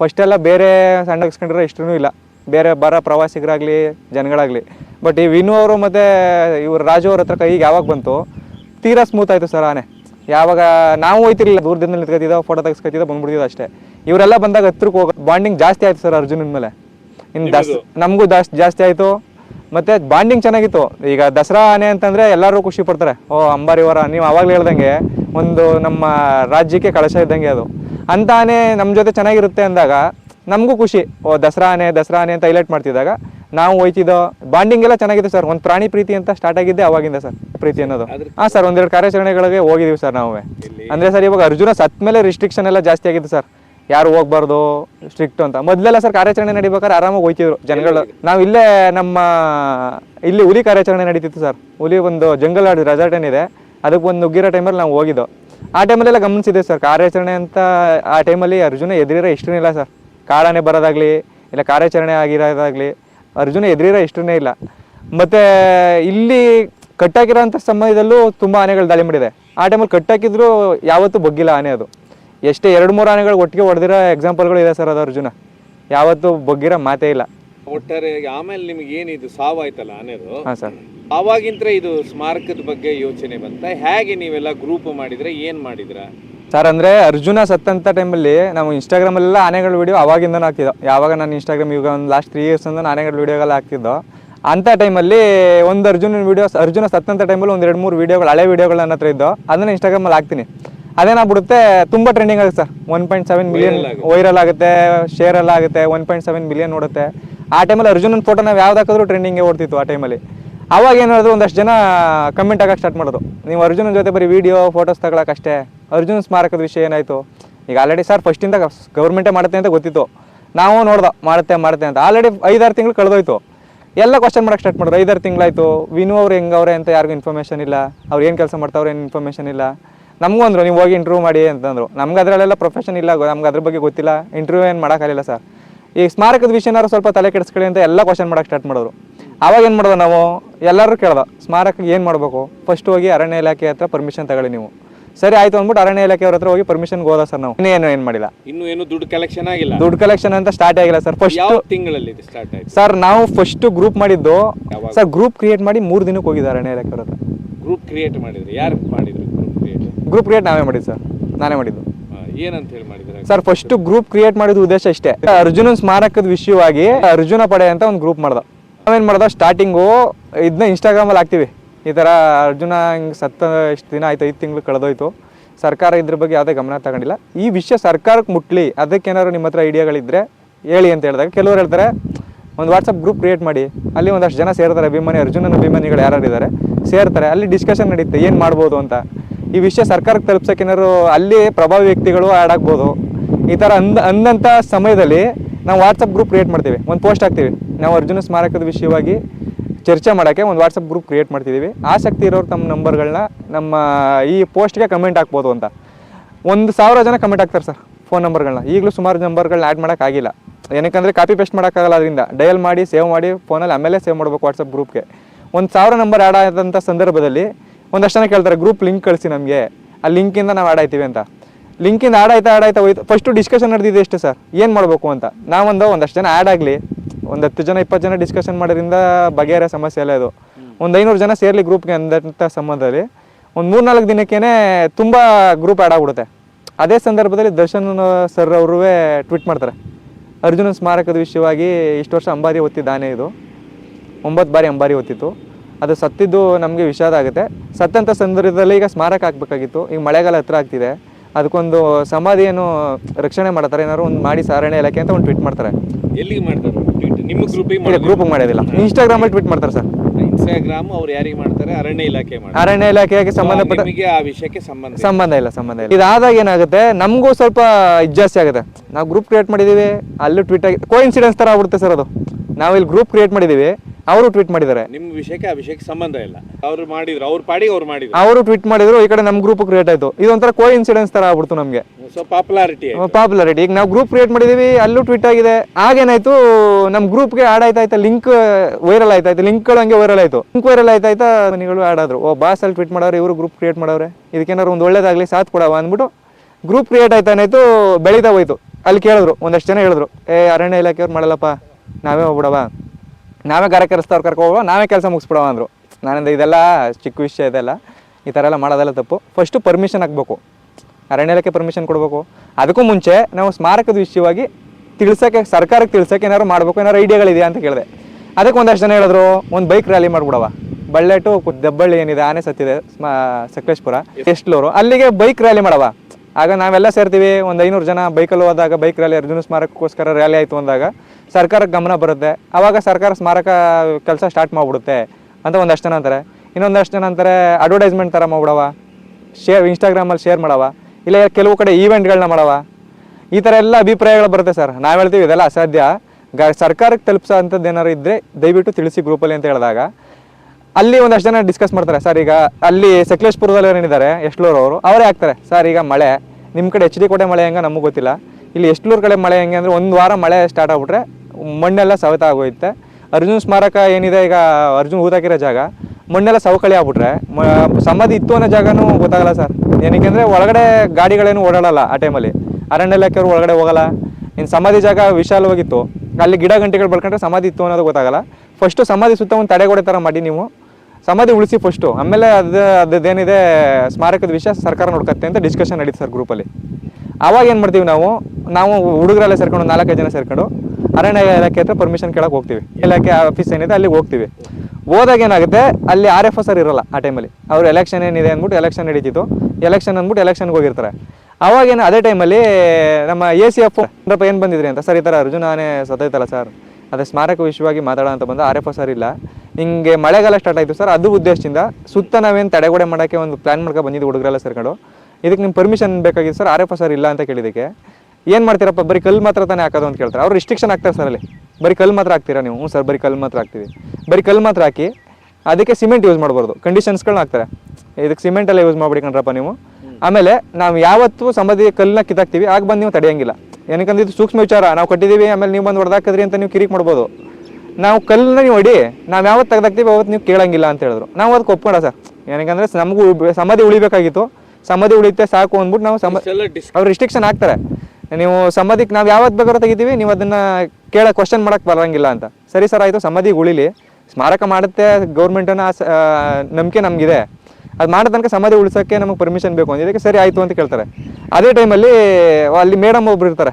ಫಸ್ಟೆಲ್ಲ ಬೇರೆ ಸಣ್ಣ ಇಷ್ಟೂ ಇಲ್ಲ. ಬೇರೆ ಬರೋ ಪ್ರವಾಸಿಗರಾಗಲಿ ಜನಗಳಾಗಲಿ. ಬಟ್ ಈ ವಿನು ಅವರು ಮತ್ತು ಇವರು ರಾಜು ಅವ್ರ ಹತ್ರ ಕೈಗೆ ಯಾವಾಗ ಬಂತು? ತೀರಾ ಸ್ಮೂತ್ ಆಯಿತು ಸರ್ ಆನೆ. ಯಾವಾಗ ನಾವು ಹೋಯ್ತಿರ್ಲಿಲ್ಲ ದೂರದಿಂದ ನಿಂತ್ಕೊತಿದ್ದೋ ಫೋಟೋ ತೆಗೆಸ್ಕೊತಿದ್ದೋ ಬಂದ್ಬಿಡ್ತಿದ್ದೋ ಅಷ್ಟೇ. ಇವರೆಲ್ಲ ಬಂದಾಗ ಹತ್ರಕ್ಕೆ ಹೋಗೋ ಬಾಂಡಿಂಗ್ ಜಾಸ್ತಿ ಆಯ್ತು ಸರ್ ಅರ್ಜುನನ ಮೇಲೆ. ಇನ್ನು ದಸ್ ನಮಗೂ ಜಾಸ್ತಿ ಜಾಸ್ತಿ ಆಯಿತು. ಮತ್ತು ಬಾಂಡಿಂಗ್ ಚೆನ್ನಾಗಿತ್ತು. ಈಗ ದಸರಾ ಆನೆ ಅಂತಂದರೆ ಎಲ್ಲರೂ ಖುಷಿ ಪಡ್ತಾರೆ. ಓ ಅಂಬಾರಿವರ ನೀವು ಆವಾಗಲೇ ಹೇಳ್ದಂಗೆ ಒಂದು ನಮ್ಮ ರಾಜ್ಯಕ್ಕೆ ಕಳಶ ಇದ್ದಂಗೆ ಅದು. ಅಂತ ಆನೆ ನಮ್ಮ ಜೊತೆ ಚೆನ್ನಾಗಿರುತ್ತೆ ಅಂದಾಗ ನಮಗೂ ಖುಷಿ. ಓ ದಸರಾ ಆನೆ ದಸರಾ ಆನೆ ಅಂತ ಹೈಲೈಟ್ ಮಾಡ್ತಿದ್ದಾಗ ನಾವು ಹೋಯ್ತಿದ್ದೋ ಬಾಂಡಿಂಗ್ ಎಲ್ಲ ಚೆನ್ನಾಗಿದೆ ಸರ್. ಒಂದು ಪ್ರಾಣಿ ಪ್ರೀತಿ ಅಂತ ಸ್ಟಾರ್ಟ್ ಆಗಿದ್ದೆ ಅವಾಗಿಂದ ಸರ್ ಪ್ರೀತಿ ಅನ್ನೋದು. ಹಾಂ ಸರ್ ಒಂದೆರಡು ಕಾರ್ಯಾಚರಣೆಗಳಿಗೆ ಹೋಗಿದ್ದೀವಿ ಸರ್ ನಾವು. ಅಂದರೆ ಸರ್ ಇವಾಗ ಅರ್ಜುನ ಸತ್ ಮೇಲೆ ರಿಸ್ಟ್ರಿಕ್ಷನ್ ಎಲ್ಲ ಜಾಸ್ತಿ ಆಗಿದೆ ಸರ್. ಯಾರು ಹೋಗ್ಬಾರ್ದು ಸ್ಟ್ರಿಕ್ಟ್ ಅಂತ. ಮೊದಲೆಲ್ಲ ಸರ್ ಕಾರ್ಯಾಚರಣೆ ನಡಿಬೇಕಾದ್ರೆ ಆರಾಮಾಗಿ ಹೋಯ್ತಿದ್ರು ಜನಗಳು. ನಾವು ಇಲ್ಲೇ ನಮ್ಮ ಇಲ್ಲಿ ಹುಲಿ ಕಾರ್ಯಾಚರಣೆ ನಡೀತಿತ್ತು ಸರ್. ಹುಲಿ ಒಂದು ಜಂಗಲ್ ರೆಸಾರ್ಟ್ ಏನಿದೆ ಅದಕ್ಕೆ ಒಂದು ನುಗ್ಗಿರೋ ಟೈಮಲ್ಲಿ ನಾವು ಹೋಗಿದ್ದು. ಆ ಟೈಮಲ್ಲೆಲ್ಲ ಗಮನಿಸಿದೆ ಸರ್. ಕಾರ್ಯಾಚರಣೆ ಅಂತ ಆ ಟೈಮಲ್ಲಿ ಅರ್ಜುನ ಎದುರಿರೋ ಇಷ್ಟನೇ ಇಲ್ಲ ಸರ್. ಕಾಡಾನೆ ಬರೋದಾಗಲಿ ಇಲ್ಲ ಕಾರ್ಯಾಚರಣೆ ಆಗಿರೋದಾಗಲಿ ಅರ್ಜುನ ಎದುರಿರೋ ಇಷ್ಟನೇ ಇಲ್ಲ. ಮತ್ತು ಇಲ್ಲಿ ಕಟ್ಟಾಕಿರೋಂಥ ಸಮಯದಲ್ಲೂ ತುಂಬ ಆನೆಗಳು ದಾಳಿ ಮಾಡಿದೆ. ಆ ಟೈಮಲ್ಲಿ ಕಟ್ಟಾಕಿದ್ರು ಯಾವತ್ತೂ ಬಗ್ಗಿಲ್ಲ ಆನೆ ಅದು. ಎಷ್ಟೇ ಎರಡು ಮೂರು ಆನೆಗಳು ಒಟ್ಟಿಗೆ ಹೊಡೆದಿರೋ ಎಕ್ಸಾಂಪಲ್ಗಳು ಇದೆ ಸರ್ ಅದು ಅರ್ಜುನ. ಯಾವತ್ತೂ ಬಗ್ಗಿರೋ ಮಾತೇ ಇಲ್ಲ. ಒಟ್ಟಾರೆ ಆಮೇಲೆ ನಿಮ್ಗೆ ಏನಿದು ಸಾವಾಯ್ತಲ್ಲ ಆನೆದು? ಹಾಂ ಸರ್. ಆವಾಗಿಂತ್ರ ಇದು ಸ್ಮಾರಕದ ಬಗ್ಗೆ ಯೋಚನೆ ಬಂತ? ಹೇಗೆ ನೀವೆಲ್ಲ ಗ್ರೂಪ್ ಮಾಡಿದ್ರೆ ಏನು ಮಾಡಿದ್ರ? ಸರ್ ಅಂದರೆ ಅರ್ಜುನ ಸತ್ತಂಥ ಟೈಮಲ್ಲಿ ನಾವು ಇನ್ಸ್ಟಾಗ್ರಾಮಲ್ಲೆಲ್ಲ ಆನೆಗಳ ವಿಡಿಯೋ ಅವಾಗಿಂದನೂ ಹಾಕಿದ್ದೋ ಯಾವಾಗ ನಾನು ಇನ್ಸ್ಟಾಗ್ರಾಮ್ ಈಗ ಒಂದು ಲಾಸ್ಟ್ ತ್ರೀ ಇಯರ್ಸ್ ಅಂದ್ರೆ ಆನೆಗಳ ವೀಡಿಯೋಗಳು ಹಾಕ್ತಿದ್ದೋ ಅಂಥ ಟೈಮಲ್ಲಿ ಒಂದು ಅರ್ಜುನ ವಿಡಿಯೋಸ್ ಅರ್ಜುನ ಸತ್ತಂಥ ಟೈಮಲ್ಲಿ ಒಂದು ಎರಡು ಮೂರು ವಿಡಿಯೋಗಳು ಹಳೆ ವಿಡಿಯೋಗಳು ನನ್ನ ಹತ್ರ ಇದ್ದೋ ಅದನ್ನು ಇನ್ಸ್ಟಾಗ್ರಾಮಲ್ಲಿ ಹಾಕ್ತೀನಿ. ಅದೇನಾಗ್ಬಿಡುತ್ತೆ ತುಂಬ ಟ್ರೆಂಡಿಂಗ್ ಆಗುತ್ತೆ sir one point seven million viral ಆಗುತ್ತೆ. ಶೇರ್ ಎಲ್ಲ ಆಗುತ್ತೆ ಒನ್ ಪಾಯಿಂಟ್ ಸೆವೆನ್ ಮಿಲಿಯನ್ ನೋಡುತ್ತೆ. ಆ ಟೈಮಲ್ಲಿ ಅರ್ಜುನನ ಫೋಟೋ ನಾವು ಯಾವ್ದು ಹಾಕಿದ್ರು ಟ್ರೆಂಡಿಂಗೇ ಓಡ್ತಿತ್ತು ಆ ಟೈಮಲ್ಲಿ ಅವಾಗ ಏನಾದ್ರು ಒಂದಷ್ಟು ಜನ ಕಮೆಂಟ್ ಆಗಕ್ಕೆ ಸ್ಟಾರ್ಟ್ ಮಾಡೋದು. ನೀವು ಅರ್ಜುನನ ಜೊತೆ ಬರೀ ವಿಡಿಯೋ ಫೋಟೋಸ್ ತಗೊಳಕ್ಕಷ್ಟೇ ಅರ್ಜುನ ಸ್ಮಾರಕದ ವಿಷಯ ಏನಾಯಿತು? ಈಗ ಆಲ್ರೆಡಿ ಸರ್ ಫಸ್ಟಿಂದ ಗೌರ್ಮೆಂಟೇ ಮಾಡುತ್ತೆ ಅಂತ ಗೊತ್ತಿತ್ತು. ನಾವು ನೋಡ್ದೆ, ಮಾಡುತ್ತೆ ಮಾಡುತ್ತೆ ಅಂತ. ಆಲ್ರೆಡಿ ಐದಾರು ತಿಂಗಳು ಕಳೆದೋಯ್ತು. ಎಲ್ಲ ಕ್ವಶನ್ ಮಾಡೋಕೆ ಸ್ಟಾರ್ಟ್ ಮಾಡಿದ್ರು. ಐದಾರು ತಿಂಗಳಾಯ್ತು. ವಿನು ಅವ್ರು ಹೆಂಗವ್ರೆ ಅಂತ ಯಾರಿಗೂ ಇನ್ಫಾರ್ಮೇಷನ್ ಇಲ್ಲ. ಅವ್ರು ಏನು ಕೆಲಸ ಮಾಡ್ತಾವ್ರೆ ಏನು ಇನ್ಫಾರ್ಮೇಷನ್ ಇಲ್ಲ. ನಮಗೂ ಅಂದರು, ನೀವು ಹೋಗಿ ಇಂಟರ್ವ್ಯೂ ಮಾಡಿ ಅಂತಂದರು ನಮ್ಗೆ ಅದರಲ್ಲೆಲ್ಲ ಪ್ರೊಫೆಷನ್ ಇಲ್ಲ ನಮ್ಗೆ ಅದ್ರ ಬಗ್ಗೆ ಗೊತ್ತಿಲ್ಲ. ಇಂಟರ್ವ್ಯೂ ಏನು ಮಾಡೋಕ್ಕಾಗಲಿಲ್ಲ ಸರ್ ಈ ಸ್ಮಾರಕದ ವಿಷಯನಾರು ಸ್ವಲ್ಪ ತಲೆ ಕೆಡಿಸ್ಕೊಳ್ಳಿ ಅಂತ ಎಲ್ಲ ಕ್ವಶನ್ ಮಾಡಕ್ಕೆ ಸ್ಟಾರ್ಟ್ ಮಾಡಿದ್ರು. ಆವಾಗ ಏನು ಮಾಡೋದು ನಾವು? ಎಲ್ಲರೂ ಕೇಳ್ದ, ಸ್ಮಾರಕಕ್ಕೆ ಏನು ಮಾಡಬೇಕು? ಫಸ್ಟ್ ಹೋಗಿ ಅರಣ್ಯ ಇಲಾಖೆ ಹತ್ರ ಪರ್ಮಿಷನ್ ತಗೊಳ್ಳಿ ನೀವು. ಸರಿ ಆಯ್ತು ಅಂದ್ಬಿಟ್ಟು ಅರಣ್ಯ ಇಲಾಖೆ ಅವ್ರ ಹತ್ರ ಹೋಗಿ ಪರ್ಮಿಷನ್ ಹೋದ ಸರ್ ನಾವು. ಇನ್ನೇನು ಏನ್ ಮಾಡಿಲ್ಲ. ಇನ್ನು ಏನು ದುಡ್ಡು ಕಲೆಕ್ಷನ್ ಆಗಿಲ್ಲ? ದುಡ್ಡು ಕಲೆಕ್ಷನ್ ಅಂತ ಸ್ಟಾರ್ಟ್ ಆಗಿಲ್ಲ ಸರ್. ಫಸ್ಟ್ ತಿಂಗಳಲ್ಲಿ ಇದು ಸ್ಟಾರ್ಟ್ ಆಯ್ತು? ಸರ್ ನಾವು ಫಸ್ಟ್ ಗ್ರೂಪ್ ಮಾಡಿದ್ದು ಯಾವಾಗ? ಸರ್ ಗ್ರೂಪ್ ಕ್ರಿಯೇಟ್ ಮಾಡಿ ಮೂರು ದಿನಕ್ಕೆ ಹೋಗಿದ್ದು ಅರಣ್ಯ ಇಲಾಖೆ ಅವ್ರ ಹತ್ರ. ಗ್ರೂಪ್ ಕ್ರಿಯೇಟ್ ಮಾಡಿದ್ರು. ಯಾರು ಮಾಡಿದ್ರು ಗ್ರೂಪ್ ಕ್ರಿಯೇಟ್ ಗ್ರೂಪ್ ಕ್ರಿಯೇಟ್ ನಾವೇ ಮಾಡಿದ್ದು ಸರ್. ನಾನೇ ಮಾಡಿದ್ದು. ಏನಂತ ಹೇಳಿ ಮಾಡಿದ್ರೆ? ಸರ್ ಫಸ್ಟ್ ಗ್ರೂಪ್ ಕ್ರಿಯೇಟ್ ಮಾಡಿದ ಉದ್ದೇಶ ಇಷ್ಟೇ. ಅರ್ಜುನ ಸ್ಮಾರಕದ ವಿಷಯವಾಗಿ ಅರ್ಜುನ ಪಡೆ ಅಂತ ಒಂದು ಗ್ರೂಪ್ ಮಾಡ್ದ. ನಾವೇನ್ ಮಾಡ್ದ? ಸ್ಟಾರ್ಟಿಂಗು ಇದನ್ನ ಇನ್ಸ್ಟಾಗ್ರಾಮಲ್ಲಿ ಹಾಕ್ತೀವಿ. ಈ ಥರ ಅರ್ಜುನ ಹಿಂಗೆ ಸತ್ತ ಇಷ್ಟು ದಿನ ಆಯ್ತು, ಐದು ತಿಂಗಳು ಕಳೆದೋಯ್ತು. ಸರ್ಕಾರ ಇದ್ರ ಬಗ್ಗೆ ಯಾವುದೇ ಗಮನ ತಗೊಂಡಿಲ್ಲ. ಈ ವಿಷಯ ಸರ್ಕಾರಕ್ಕೆ ಮುಟ್ಲಿ ಅದಕ್ಕೇನಾದ್ರು ನಿಮ್ಮ ಹತ್ರ ಐಡಿಯಾಗಳಿದ್ದರೆ ಹೇಳಿ ಅಂತ ಹೇಳಿದಾಗ ಕೆಲವರು ಹೇಳ್ತಾರೆ, ಒಂದು ವಾಟ್ಸಪ್ ಗ್ರೂಪ್ ಕ್ರಿಯೇಟ್ ಮಾಡಿ. ಅಲ್ಲಿ ಒಂದಷ್ಟು ಜನ ಸೇರ್ತಾರೆ, ಅಭಿಮಾನಿ ಅರ್ಜುನನ ಅಭಿಮಾನಿಗಳು ಯಾರು ಇದ್ದಾರೆ ಸೇರ್ತಾರೆ. ಅಲ್ಲಿ ಡಿಸ್ಕಷನ್ ನಡೀತೆ, ಏನು ಮಾಡ್ಬೋದು ಅಂತ. ಈ ವಿಷಯ ಸರ್ಕಾರಕ್ಕೆ ತಲುಪ್ಸೋಕೆ ಏನಾದ್ರು ಅಲ್ಲಿ ಪ್ರಭಾವಿ ವ್ಯಕ್ತಿಗಳು ಆ್ಯಡ್ ಆಗ್ಬೋದು. ಈ ಥರ ಅಂದ ಅಂದಂಥ ಸಮಯದಲ್ಲಿ ನಾವು ವಾಟ್ಸಪ್ ಗ್ರೂಪ್ ಕ್ರಿಯೇಟ್ ಮಾಡ್ತೀವಿ. ಒಂದು ಪೋಸ್ಟ್ ಹಾಕ್ತೀವಿ. ನಾವು ಅರ್ಜುನ ಸ್ಮಾರಕದ ವಿಷಯವಾಗಿ ಚರ್ಚೆ ಮಾಡೋಕ್ಕೆ ಒಂದು ವಾಟ್ಸಪ್ ಗ್ರೂಪ್ ಕ್ರಿಯೇಟ್ ಮಾಡ್ತಿದ್ದೀವಿ. ಆಸಕ್ತಿ ಇರೋರು ತಮ್ಮ ನಂಬರ್ಗಳನ್ನ ನಮ್ಮ ಈ ಪೋಸ್ಟ್ಗೆ ಕಮೆಂಟ್ ಹಾಕ್ಬೋದು ಅಂತ. ಒಂದು ಸಾವಿರ ಜನ ಕಮೆಂಟ್ ಹಾಕ್ತಾರೆ ಸರ್ ಫೋನ್ ನಂಬರ್ಗಳನ್ನ ಈಗಲೂ ಸುಮಾರು ನಂಬರ್ಗಳನ್ನ ಆ್ಯಡ್ ಮಾಡೋಕ್ಕಾಗಿಲ್ಲ ಏನಕ್ಕಂದರೆ ಕಾಪಿ ಪೇಸ್ಟ್ ಮಾಡೋಕ್ಕಾಗಲ್ಲ ಅದರಿಂದ. ಡಯಲ್ ಮಾಡಿ ಸೇವ್ ಮಾಡಿ ಫೋನಲ್ಲಿ ಆಮೇಲೆ ಸೇವ್ ಮಾಡಬೇಕು ವಾಟ್ಸಪ್ ಗ್ರೂಪ್ಗೆ ಒಂದು ಸಾವಿರ ನಂಬರ್ ಆ್ಯಡ್ ಆದಂಥ ಸಂದರ್ಭದಲ್ಲಿ ಒಂದಷ್ಟು ಜನ ಕೇಳ್ತಾರೆ ಗ್ರೂಪ್ ಲಿಂಕ್ ಕಳಿಸಿ ನಮಗೆ. ಆ ಲಿಂಕಿಂದ ನಾವು ಆ್ಯಡ್ ಆಯ್ತೀವಿ ಅಂತ. ಲಿಂಕಿಂದ ಆಡ್ ಆಯ್ತಾ ಆಡ್ ಆಯ್ತಾ ಹೋಯ್ತು. ಫಸ್ಟು ಡಿಸ್ಕಷನ್ ನಡೆದಿದೆ ಎಷ್ಟು ಸರ್ ಏನು ಮಾಡಬೇಕು ಅಂತ. ನಾವೊಂದು ಒಂದಷ್ಟು ಜನ ಆ್ಯಡ್ ಆಗಲಿ. ಒಂದು ಹತ್ತು ಜನ, ಇಪ್ಪತ್ತು ಜನ ಡಿಸ್ಕಷನ್ ಮಾಡೋದ್ರಿಂದ ಬಗೆಹರ ಸಮಸ್ಯೆ ಎಲ್ಲ ಇದು. ಒಂದು ಐನೂರು ಜನ ಸೇರಲಿ ಗ್ರೂಪ್ಗೆ ಅಂದಂಥ ಸಂಬಂಧದಲ್ಲಿ ಒಂದು ಮೂರ್ನಾಲ್ಕು ದಿನಕ್ಕೇ ತುಂಬ ಗ್ರೂಪ್ ಆ್ಯಡ್ ಆಗ್ಬಿಡುತ್ತೆ. ಅದೇ ಸಂದರ್ಭದಲ್ಲಿ ದರ್ಶನ್ ಸರ್ ಅವರು ಟ್ವೀಟ್ ಮಾಡ್ತಾರೆ. ಅರ್ಜುನ ಸ್ಮಾರಕದ ವಿಷಯವಾಗಿ ಇಷ್ಟು ವರ್ಷ ಅಂಬಾರಿ ಹೊತ್ತಿದ್ದಾನೆ ಇದು. ಒಂಬತ್ತು ಬಾರಿ ಅಂಬಾರಿ ಹೊತ್ತಿತ್ತು. ಅದು ಸತ್ತಿದ್ದು ನಮಗೆ ವಿಷಾದ ಆಗುತ್ತೆ. ಸತ್ತಂಥ ಸಂದರ್ಭದಲ್ಲಿ ಈಗ ಸ್ಮಾರಕ ಹಾಕ್ಬೇಕಾಗಿತ್ತು. ಈಗ ಮಳೆಗಾಲ ಹತ್ರ ಆಗ್ತಿದೆ. ಅದಕ್ಕೊಂದು ಸಮಾಧಿಯನ್ನು ರಕ್ಷಣೆ ಮಾಡ್ತಾರೆ. ಏನಾದ್ರು ಒಂದು ಮಾಡಿ ಸಾರಣೆ ಇಲಾಖೆ ಅಂತ ಒಂದು ಟ್ವೀಟ್ ಮಾಡ್ತಾರೆ. ಎಲ್ಲಿಗೆ ಮಾಡ್ತಾರೆ? ನಿಮ್ಮ ಗ್ರೂಪಿಗೆ ಇಲ್ಲ ಗ್ರೂಪಿಗೆ ಇನ್ಸ್ಟಾಗ್ರಾಮ್ ಅಲ್ಲಿ ಟ್ವೀಟ್ ಮಾಡ್ತಾರೆ ಸರ್. ಇನ್ಸ್ಟಾಗ್ರಾಮ್ ಅವ್ರು ಯಾರಿಗೆ ಮಾಡ್ತಾರೆ? ಅರಣ್ಯ ಇಲಾಖೆ ಮಾಡ್ತಾರೆ. ಅರಣ್ಯ ಇಲಾಖೆಗೆ ಸಂಬಂಧಪಟ್ಟ ನಿಮಗೆ ಆ ವಿಷಯಕ್ಕೆ ಸಂಬಂಧ ಇಲ್ಲ. ಸಂಬಂಧ ಇಲ್ಲ ಸಂಬಂಧ ಇಲ್ಲ. ಇದಾದಾಗ ಏನಾಗುತ್ತೆ ನಮಗೂ ಸ್ವಲ್ಪ ಜಾಸ್ತಿ ಆಗುತ್ತೆ. ನಾವು ಗ್ರೂಪ್ ಕ್ರಿಯೇಟ್ ಮಾಡಿದ್ದೀವಿ ಅಲ್ಲೂ ಟ್ವೀಟ್ ಆಗಿ ಕೋ ಇನ್ಸಿಡೆನ್ಸ್ ಥರ ಆಗ್ಬಿಡುತ್ತೆ ಸರ್ ಅದು. ನಾವು ಇಲ್ಲಿ ಗ್ರೂಪ್ ಕ್ರಿಯೇಟ್ ಮಾಡಿದೀವಿ ಅವರು ಟ್ವೀಟ್ ಮಾಡಿದ್ದಾರೆ. ನಿಮ್ಮ ವಿಷಯಕ್ಕೆ ಆ ವಿಷಯಕ್ಕೆ ಸಂಬಂಧ ಇಲ್ಲ. ಅವರು ಮಾಡಿದ್ರು ಅವ್ರ ಪಾಡಿಗೆ ಅವ್ರು ಮಾಡಿದ್ರು. ಅವರು ಟ್ವೀಟ್ ಮಾಡಿದ್ರು ಈ ಕಡೆ ನಮ್ಮ ಗ್ರೂಪ್ ಕ್ರಿಯೇಟ್ ಆಯ್ತು. ಇದೊಂಥರ ಕೋ ಇನ್ಸಿಡೆನ್ಸ್ ಥರ ಆಗ್ಬಿಡ್ತು ನಮಗೆ. ಸೊ ಪಾಪ್ಯುಲಾರಿಟಿ ಈಗ ನಾವು ಗ್ರೂಪ್ ಕ್ರಿಯೇಟ್ ಮಾಡಿದೀವಿ, ಅಲ್ಲೂ ಟ್ವೀಟ್ ಆಗಿದೆ. ಆಗೇನಾಯ್ತು ನಮ್ಮ ಗ್ರೂಪ್ಗೆ ಆಡ್ ಆಯ್ತಾಯ್ತಾ ಲಿಂಕ್ ವೈರಲ್ ಆಯ್ತಾಯ್ತು ಲಿಂಕ್ಗಳು ಹಂಗೆ ವೈರಲ್ ಆಯ್ತು. ಲಿಂಕ್ ವೈರಲ್ ಆಯ್ತಾಯ್ತಾ, ಮನಿಗಳು ಆಡ್ ಓ ಬಾಸ್ ಅಲ್ಲಿ ಟ್ವೀಟ್ ಮಾಡೋರು, ಇವರು ಗ್ರೂಪ್ ಕ್ರಿಯೇಟ್ ಮಾಡೋರೆ. ಇದಕ್ಕೇನಾದ್ರು ಒಂದು ಒಳ್ಳೇದಾಗ್ಲಿ, ಸಾಥ್ ಕೊಡವ ಅಂದ್ಬಿಟ್ಟು ಗ್ರೂಪ್ ಕ್ರಿಯೇಟ್ ಆಯ್ತಾನಾಯ್ತು ಬೆಳೀತಾ ಹೋಯ್ತು. ಅಲ್ಲಿ ಕೇಳಿದ್ರು, ಒಂದಷ್ಟು ಜನ ಹೇಳಿದ್ರು, ಏ, ಅರಣ್ಯ ಇಲಾಖೆಯವ್ರು ಮಾಡಲ್ಲಪ್ಪ, ನಾವೇ ಹೋಗ್ಬಿಡವ. ನಾವೇ ಗಾರೆ ಕರೆಸ್ತಾವ್ರು ಕರ್ಕೊ ಹೋಗುವ ನಾವೇ ಕೆಲಸ ಮುಗಿಸ್ಬಿಡವ ಅಂದರು. ನಾನಿಂದ ಇದೆಲ್ಲ ಚಿಕ್ಕ ವಿಷಯ ಇದೆಲ್ಲ. ಈ ಥರ ಎಲ್ಲ ಮಾಡೋದೆಲ್ಲ ತಪ್ಪು. ಫಸ್ಟು ಪರ್ಮಿಷನ್ ಹಾಕ್ಬೇಕು. ಅರಣ್ಯ ಇಲಾಖೆ ಪರ್ಮಿಷನ್ ಕೊಡಬೇಕು. ಅದಕ್ಕೂ ಮುಂಚೆ ನಾವು ಸ್ಮಾರಕದ ವಿಷಯವಾಗಿ ತಿಳ್ಸೋಕ್ಕೆ, ಸರ್ಕಾರಕ್ಕೆ ತಿಳ್ಸೋಕೆ ಏನಾದ್ರು ಮಾಡಬೇಕು, ಏನಾದ್ರು ಐಡಿಯಾಗಳಿದೆಯಾ ಅಂತ ಕೇಳಿದೆ. ಅದಕ್ಕೆ ಒಂದಷ್ಟು ಜನ ಹೇಳಿದ್ರು, ಒಂದು ಬೈಕ್ ರ್ಯಾಲಿ ಮಾಡ್ಬಿಡವ ಬಳ್ಳೆಟು ದಬ್ಬಳ್ಳಿ ಏನಿದೆ, ಆನೆ ಸತ್ತಿದೆ, ಸ್ಮಾ, ಸಕಲೇಶ್ಪುರ, ಎಸ್ಟ್ಲೂರು. ಅಲ್ಲಿಗೆ ಬೈಕ್ ರ್ಯಾಲಿ ಮಾಡವ ಆಗ ನಾವೆಲ್ಲ ಸೇರ್ತೀವಿ, ಒಂದು ಐನೂರು ಜನ ಬೈಕಲ್ಲಿ ಹೋದಾಗ ಬೈಕ್ ರ್ಯಾಲಿ ಅರ್ಜುನ ಸ್ಮಾರಕಕ್ಕೋಸ್ಕರ ರ್ಯಾಲಿ ಆಯಿತು ಅಂದಾಗ ಸರ್ಕಾರಕ್ಕೆ ಗಮನ ಬರುತ್ತೆ. ಆವಾಗ ಸರ್ಕಾರ ಸ್ಮಾರಕ ಕೆಲಸ ಸ್ಟಾರ್ಟ್ ಮಾಡಿಬಿಡುತ್ತೆ ಅಂತ ಒಂದಷ್ಟು ಜನ ಅಂತಾರೆ. ಇನ್ನೊಂದಷ್ಟು ಜನ ಅಂತಾರೆ ಅಡ್ವರ್ಟೈಸ್ಮೆಂಟ್ ಥರ ಮಾಡ್ಬಿಡವ ಶೇರ್ ಇನ್ಸ್ಟಾಗ್ರಾಮಲ್ಲಿ ಶೇರ್ ಮಾಡವ ಇಲ್ಲ ಕೆಲವು ಕಡೆ ಈವೆಂಟ್ಗಳನ್ನ ಮಾಡವ. ಈ ಥರ ಎಲ್ಲ ಅಭಿಪ್ರಾಯಗಳು ಬರುತ್ತೆ ಸರ್. ನಾವು ಹೇಳ್ತೀವಿ ಇದೆಲ್ಲ ಅಸಾಧ್ಯ. ಗ, ಸರ್ಕಾರಕ್ಕೆ ತಲುಪಿಸೋ ಅಂಥದ್ದು ಏನಾದ್ರು ಇದ್ದರೆ ದಯವಿಟ್ಟು ತಿಳಿಸಿ ಗ್ರೂಪಲ್ಲಿ ಅಂತ ಹೇಳಿದಾಗ. ಅಲ್ಲಿ ಒಂದಷ್ಟು ಜನ ಡಿಸ್ಕಸ್ ಮಾಡ್ತಾರೆ. ಸರ್, ಈಗ ಅಲ್ಲಿ ಸಕಲೇಶ್ಪುರದಲ್ಲಿ ಏನಿದ್ದಾರೆ ಎಷ್ಟೋರು ಅವರು, ಅವರೇ ಆಗ್ತಾರೆ. ಸರ್, ಈಗ ಮಳೆ ನಿಮ್ಮ ಕಡೆ ಎಚ್ ಡಿ ಕೋಟೆ ಮಳೆ ಹೆಂಗೆ ನಮಗೆ ಗೊತ್ತಿಲ್ಲ. ಇಲ್ಲಿ ಎಷ್ಟ್ಲೂರು ಕಡೆ ಮಳೆ ಹೆಂಗೆ ಅಂದರೆ ಒಂದು ವಾರ ಮಳೆ ಸ್ಟಾರ್ಟ್ ಆಗ್ಬಿಟ್ರೆ ಮಣ್ಣೆಲ್ಲ ಸವೆತ ಆಗೋಯ್ತೆ. ಅರ್ಜುನ್ ಸ್ಮಾರಕ ಏನಿದೆ, ಈಗ ಅರ್ಜುನ್ ಊದಾಕಿರೋ ಜಾಗ, ಮಣ್ಣೆಲ್ಲ ಸವಕಳಿ ಆಗ್ಬಿಟ್ರೆ ಸಮಾಧಿ ಇತ್ತು ಅನ್ನೋ ಜಾಗನೂ ಗೊತ್ತಾಗಲ್ಲ ಸರ್. ಏನಕ್ಕೆ ಒಳಗಡೆ ಗಾಡಿಗಳೇನು ಓಡಾಡಲ್ಲ ಆ ಟೈಮಲ್ಲಿ ಅರಣ್ಯ ಇಲಾಖೆಯವರು ಒಳಗಡೆ ಹೋಗಲ್ಲ. ಇನ್ನು ಸಮಾಧಿ ಜಾಗ ವಿಶಾಲವಾಗಿತ್ತು ಅಲ್ಲಿ ಗಿಡ ಗಂಟೆಗಳು ಬೆಳ್ಕೊಂಡ್ರೆ ಸಮಾಧಿ ಇತ್ತು ಅನ್ನೋದು ಗೊತ್ತಾಗಲ್ಲ. ಫಸ್ಟು ಸಮಾಧಿ ಸುತ್ತ ಒಂದು ತಡೆಗೋಡೆ ಥರ ಮಾಡಿ ನೀವು. ಸಮಾಧಿ ಉಳಿಸಿ ಫಸ್ಟು ಆಮೇಲೆ ಅದು ಅದೇನಿದೆ ಸ್ಮಾರಕದ ವಿಷಯ ಸರ್ಕಾರ ನೋಡ್ಕತ್ತೆ ಅಂತ ಡಿಸ್ಕಷನ್ ನಡೀತು ಸರ್ ಗ್ರೂಪಲ್ಲಿ ಆವಾಗ ಏನು ಮಾಡ್ತೀವಿ ನಾವು? ನಾವು ಹುಡುಗರಲ್ಲೇ ಸೇರ್ಕೊಂಡು ನಾಲ್ಕೈದು ಜನ ಸೇರ್ಕೊಂಡು ಅರಣ್ಯ ಇಲಾಖೆ ಹತ್ರ ಪರ್ಮಿಷನ್ ಕೇಳೋಕೆ ಹೋಗ್ತೀವಿ. ಇಲಾಖೆ ಆಫೀಸ್ ಏನಿದೆ ಅಲ್ಲಿಗೆ ಹೋಗ್ತೀವಿ. ಹೋದಾಗ ಏನಾಗುತ್ತೆ? ಅಲ್ಲಿ ಆರ್ ಎಫ್ ಸರ್ ಇರಲ್ಲ ಆ ಟೈಮಲ್ಲಿ ಅವ್ರು ಎಲೆಕ್ಷನ್ ಏನಿದೆ ಅಂದ್ಬಿಟ್ಟು ಎಲೆಕ್ಷನ್ ನಡೀತಿತ್ತು. ಎಲೆಕ್ಷನ್ ಅಂದ್ಬಿಟ್ಟು ಎಲೆಕ್ಷನ್ಗೆ ಹೋಗಿರ್ತಾರೆ. ಅವಾಗೇನು ಅದೇ ಟೈಮಲ್ಲಿ ನಮ್ಮ ಎ ಸಿ ಎಫ್ ಏನು ಬಂದಿದ್ರಿ ಅಂತ. ಸರ್, ಈ ಥರ ಅರ್ಜುನ ನಾನೇ ಸತ್ತೈತಲ್ಲ ಸರ್ ಅದೇ ಸ್ಮಾರಕ ವಿಷಯವಾಗಿ ಮಾತಾಡೋ ಅಂತ ಬಂದ ಆರ್ ಎಫ್ ಸರ್ ಇಲ್ಲ. ಹಿಂಗೆ ಮಳೆಗಾಲ ಸ್ಟಾರ್ಟ್ ಆಯಿತು ಸರ್ ಅದು ಉದ್ದೇಶದಿಂದ ಸುತ್ತ ನಾವೇನು ತಡೆಗೋಡೆ ಮಾಡೋಕ್ಕೆ ಒಂದು ಪ್ಲ್ಯಾನ್ ಮಾಡ್ಕೊಂಡು ಬಂದಿದ್ದು ಹುಡುಗರೆಲ್ಲ ಸೇರ್ಕೊಂಡು ಇದಕ್ಕೆ ನಿಮ್ಮ ಪರ್ಮಿಷನ್ ಬೇಕಾಗಿತ್ತು ಸರ್ ಆರ್ ಎಫ್ ಸರ್ ಇಲ್ಲ ಅಂತ ಕೇಳಿದಕ್ಕೆ ಏನು ಮಾಡ್ತೀರಪ್ಪ? ಬರೀ ಕಲ್ಲು ಮಾತ್ರ ತಾನೇ ಹಾಕೋದು ಅಂತ ಕೇಳ್ತಾರೆ. ಅವ್ರು ರಿಸ್ಟ್ರಿಕ್ಷನ್ ಆಗ್ತಾರೆ ಸರ್ ಅಲ್ಲಿ. ಬರೀ ಕಲ್ಲು ಮಾತ್ರ ಹಾಕ್ತೀರಾ ನೀವು? ಹ್ಞೂ ಸರ್ ಬರೀ ಕಲ್ಲು ಮಾತ್ರ ಹಾಕ್ತೀವಿ. ಬರೀ ಕಲ್ಲು ಮಾತ್ರ ಹಾಕಿ ಅದಕ್ಕೆ ಸಿಮೆಂಟ್ ಯೂಸ್ ಮಾಡ್ಬಾರ್ದು. ಕಂಡೀಷನ್ಸ್ಗಳನ್ನ ಹಾಕ್ತಾರೆ. ಇದಕ್ಕೆ ಸಿಮೆಂಟ್ ಎಲ್ಲ ಯೂಸ್ ಮಾಡ್ಬಿಡಿ ಕಣ್ರಪ್ಪ ನೀವು. ಆಮೇಲೆ ನಾವು ಯಾವತ್ತೂ ಸಮಾಧಿ ಕಲ್ಲನ್ನ ಕಿತ್ತಾಕ್ತೀವಿ. ಆಗ ಬಂದು ನೀವು ತಡೆಯಂಗಿಲ್ಲ. ಏನಕ್ಕಂದ್ರೆ ಇದು ಸೂಕ್ಷ್ಮ ವಿಚಾರ. ನಾವು ಕಟ್ಟಿದ್ದೀವಿ ಆಮೇಲೆ ನೀವು ಬಂದು ಹೊಡೆದಾಕಿದ್ರಿ ಅಂತ ನೀವು ಕಿರಿಕ್ ಮಾಡ್ಬೋದು. ನಾವು ಕಲ್ಲನ್ನ ನೀವು ಹೊಡಿ ನಾವು ಯಾವತ್ತು ತೆಗ್ದಾಕ್ತೀವಿ ಅವತ್ತು ನೀವು ಕೇಳಂಗಿಲ್ಲ ಅಂತ ಹೇಳಿದ್ರು. ನಾವು ಅದಕ್ಕೆ ಒಪ್ಕೊಂಡ ಸರ್. ಏನಕ್ಕಂದ್ರೆ ನಮಗೂ ಸಮಾಧಿ ಉಳಿಬೇಕಾಗಿತ್ತು. ಸಮಾಧಿ ಉಳಿಯುತ್ತೆ ಸಾಕು ಅಂದ್ಬಿಟ್ಟು ನಾವು ಸಮ ಅವ್ರು ರಿಸ್ಟ್ರಿಕ್ಷನ್ ಹಾಕ್ತಾರೆ. ನೀವು ಸಮಾಧಿಗೆ ನಾವು ಯಾವತ್ತು ಬೇಕಾದ್ರೂ ತೆಗಿತೀವಿ, ನೀವು ಅದನ್ನ ಕೇಳ ಕ್ವಶನ್ ಮಾಡಕ್ಕೆ ಬರಂಗಿಲ್ಲ ಅಂತ. ಸರಿ ಸರ್, ಆಯಿತು ಸಮಾಧಿಗೆ ಉಳಿಲಿ. ಸ್ಮಾರಕ ಮಾಡುತ್ತೆ ಗೌರ್ಮೆಂಟನ್ನು ನಂಬಿಕೆ ನಮಗಿದೆ. ಅದು ಮಾಡೋ ತನಕ ಸಮಾಧಿ ಉಳಿಸೋಕ್ಕೆ ನಮಗೆ ಪರ್ಮಿಷನ್ ಬೇಕು ಅಂದಿದ್ದಕ್ಕೆ ಸರಿ ಆಯಿತು ಅಂತ ಕೇಳ್ತಾರೆ. ಅದೇ ಟೈಮಲ್ಲಿ ಅಲ್ಲಿ ಮೇಡಮ್ ಒಬ್ರು ಇರ್ತಾರೆ.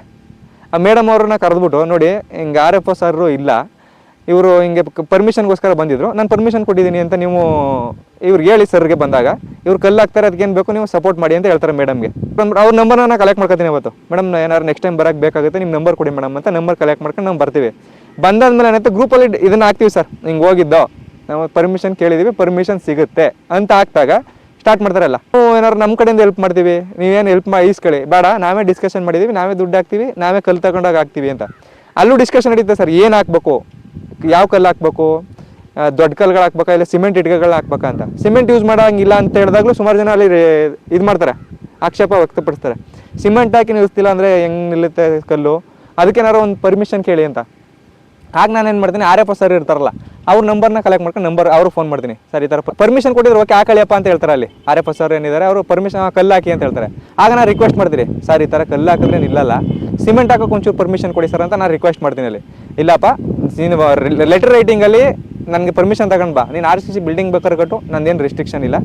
ಆ ಮೇಡಮ್ ಅವ್ರನ್ನ ಕರೆದ್ಬಿಟ್ಟು ನೋಡಿ, ಹಿಂಗೆ ಆರ್ ಎಫ್ ಸರ್ ಇಲ್ಲ. ಇವರು ಹಿಂಗೆ ಪರ್ಮಿಷನ್ಗೋಸ್ಕರ ಬಂದಿದ್ರು. ನಾನು ಪರ್ಮಿಷನ್ ಕೊಟ್ಟಿದ್ದೀನಿ ಅಂತ ನೀವು ಇವ್ರಿಗೆ ಹೇಳಿ ಸರ್ಗೆ ಬಂದಾಗ, ಇವ್ರು ಕಲ್ಲು ಹಾಕ್ತಾರೆ ಅದಕ್ಕೇನು ಬೇಕು ನೀವು ಸಪೋರ್ಟ್ ಮಾಡಿ ಅಂತ ಹೇಳ್ತಾರೆ ಮೇಡಮ್ಗೆ ಅವ್ರ ನಂಬರ್ನ ನಾನು ಕಲೆಕ್ಟ್ ಮಾಡ್ಕೊತೀನಿ ಇವತ್ತು ಮೇಡಮ್ ಏನಾರು ನೆಕ್ಸ್ಟ್ ಟೈಮ್ ಬರೋಕ್ಕೆ ಬೇಕಾಗುತ್ತೆ ನಿಮ್ಮ ನಂಬರ್ ಕೊಡಿ ಮೇಡಮ್ ಅಂತ ನಂಬರ್ ಕಲೆಕ್ಟ್ ಮಾಡ್ಕೊಂಡು ನಾವು ಬರ್ತೀವಿ. ಬಂದಾದ್ಮೇಲೆ ಏನಾಯ್ತು ಗ್ರೂಪಲ್ಲಿ ಇದನ್ನು ಹಾಕ್ತೀವಿ ಸರ್ ಹಿಂಗೆ ಹೋಗಿದ್ದೋ. ನಾವು ಪರ್ಮಿಷನ್ ಕೇಳಿದ್ದೀವಿ ಪರ್ಮಿಷನ್ ಸಿಗುತ್ತೆ ಅಂತ ಹಾಕ್ದಾಗ ಸ್ಟಾರ್ಟ್ ಮಾಡ್ತಾರಲ್ಲ. ನಾವು ಏನಾದ್ರು ನಮ್ಮ ಕಡೆಯಿಂದ ಹೆಲ್ಪ್ ಮಾಡ್ತೀವಿ, ನೀವೇನು ಹೆಲ್ಪ್ ಮಾಡಿ ಈಸ್ಕೊಳ್ಳಿ. ಬೇಡ, ನಾವೇ ಡಿಸ್ಕಷನ್ ಮಾಡಿದ್ದೀವಿ ನಾವೇ ದುಡ್ಡು ಹಾಕ್ತೀವಿ, ನಾವೇ ಕಲ್ ತಗೊಂಡಾಗ ಹಾಕ್ತೀವಿ ಅಂತ. ಅಲ್ಲೂ ಡಿಸ್ಕಷನ್ ನಡೀತದೆ ಸರ್ ಏನು ಹಾಕ್ಬೇಕು? ಯಾವ ಕಲ್ಲು ಹಾಕ್ಬೇಕು? ದೊಡ್ಡ ಕಲ್ಗಳು ಹಾಕ್ಬೇಕಾ ಇಲ್ಲ ಸಿಮೆಂಟ್ ಇಟ್ಕೆಗಳು ಹಾಕ್ಬೇಕಾ ಅಂತ? ಸಿಮೆಂಟ್ ಯೂಸ್ ಮಾಡೋಂಗಿಲ್ಲ ಅಂತ ಹೇಳಿದಾಗಲೂ ಸುಮಾರು ಜನ ಅಲ್ಲಿ ಇದು ಮಾಡ್ತಾರೆ. ಆಕ್ಷೇಪ ವ್ಯಕ್ತಪಡಿಸ್ತಾರೆ. ಸಿಮೆಂಟ್ ಹಾಕಿ ನಿಲ್ಲಿಸ್ತಿಲ್ಲ ಅಂದರೆ ಹೆಂಗೆ ನಿಲ್ಲುತ್ತೆ ಕಲ್ಲು? ಅದಕ್ಕೇನಾರು ಒಂದು ಪರ್ಮಿಷನ್ ಕೇಳಿ ಅಂತ. ಆಗ ನಾನು ಏನು ಮಾಡ್ತೀನಿ ಆರ್ ಎಫ್ ಸರ್ ಇರ್ತಾರಲ್ಲ, ಅವ್ರ ನಂಬರ್ನ ಕಲೆಕ್ಟ್ ಮಾಡ್ಕೊಂಡು ನಂಬರ್ ಅವ್ರು ಫೋನ್ ಮಾಡ್ತೀನಿ. ಸರ್, ಈ ಥರ ಪರ್ಮಿಷನ್ ಕೊಟ್ಟಿದ್ರು ಓಕೆ ಹಾಕಳಿಯಪ್ಪ ಅಂತ ಹೇಳ್ತಾರೆ ಅಲ್ಲಿ. ಆರ್ ಎಫ್ ಸರ್ ಏನಿದ್ದಾರೆ, ಅವರು ಪರ್ಮಿಷನ್ ಕಲ್ಲು ಹಾಕಿ ಅಂತ ಹೇಳ್ತಾರೆ. ಆಗ ನಾನು ರಿಕ್ವೆಸ್ಟ್ ಮಾಡ್ತೀನಿ, ಸರ್, ಈ ಥರ ಕಲ್ಲು ಹಾಕಿದ್ರೆ ಇಲ್ಲಲ್ಲ ಸಿಮೆಂಟ್ ಹಾಕೋಕೆ ಒಂಚೂರು ಪರ್ಮಿಷನ್ ಕೊಡಿ ಸರ್ ಅಂತ ನಾನು ರಿಕ್ವೆಸ್ಟ್ ಮಾಡ್ತೀನಿ ಅಲ್ಲಿ. ಇಲ್ಲಪ್ಪ, ನೀನು ಲೆಟರ್ ರೈಟಿಂಗಲ್ಲಿ ನನಗೆ ಪರ್ಮಿಷನ್ ತಗೊಂಡು ಬಾ. ನೀನು ಆರ್ ಸಿ ಸಿ ಬಿಲ್ಡಿಂಗ್ ಬೇಕಾದ್ರೆ ಕಟ್ಟು, ನಂದೇನು ರಿಸ್ಟ್ರಿಕ್ಷನ್ ಇಲ್ಲ.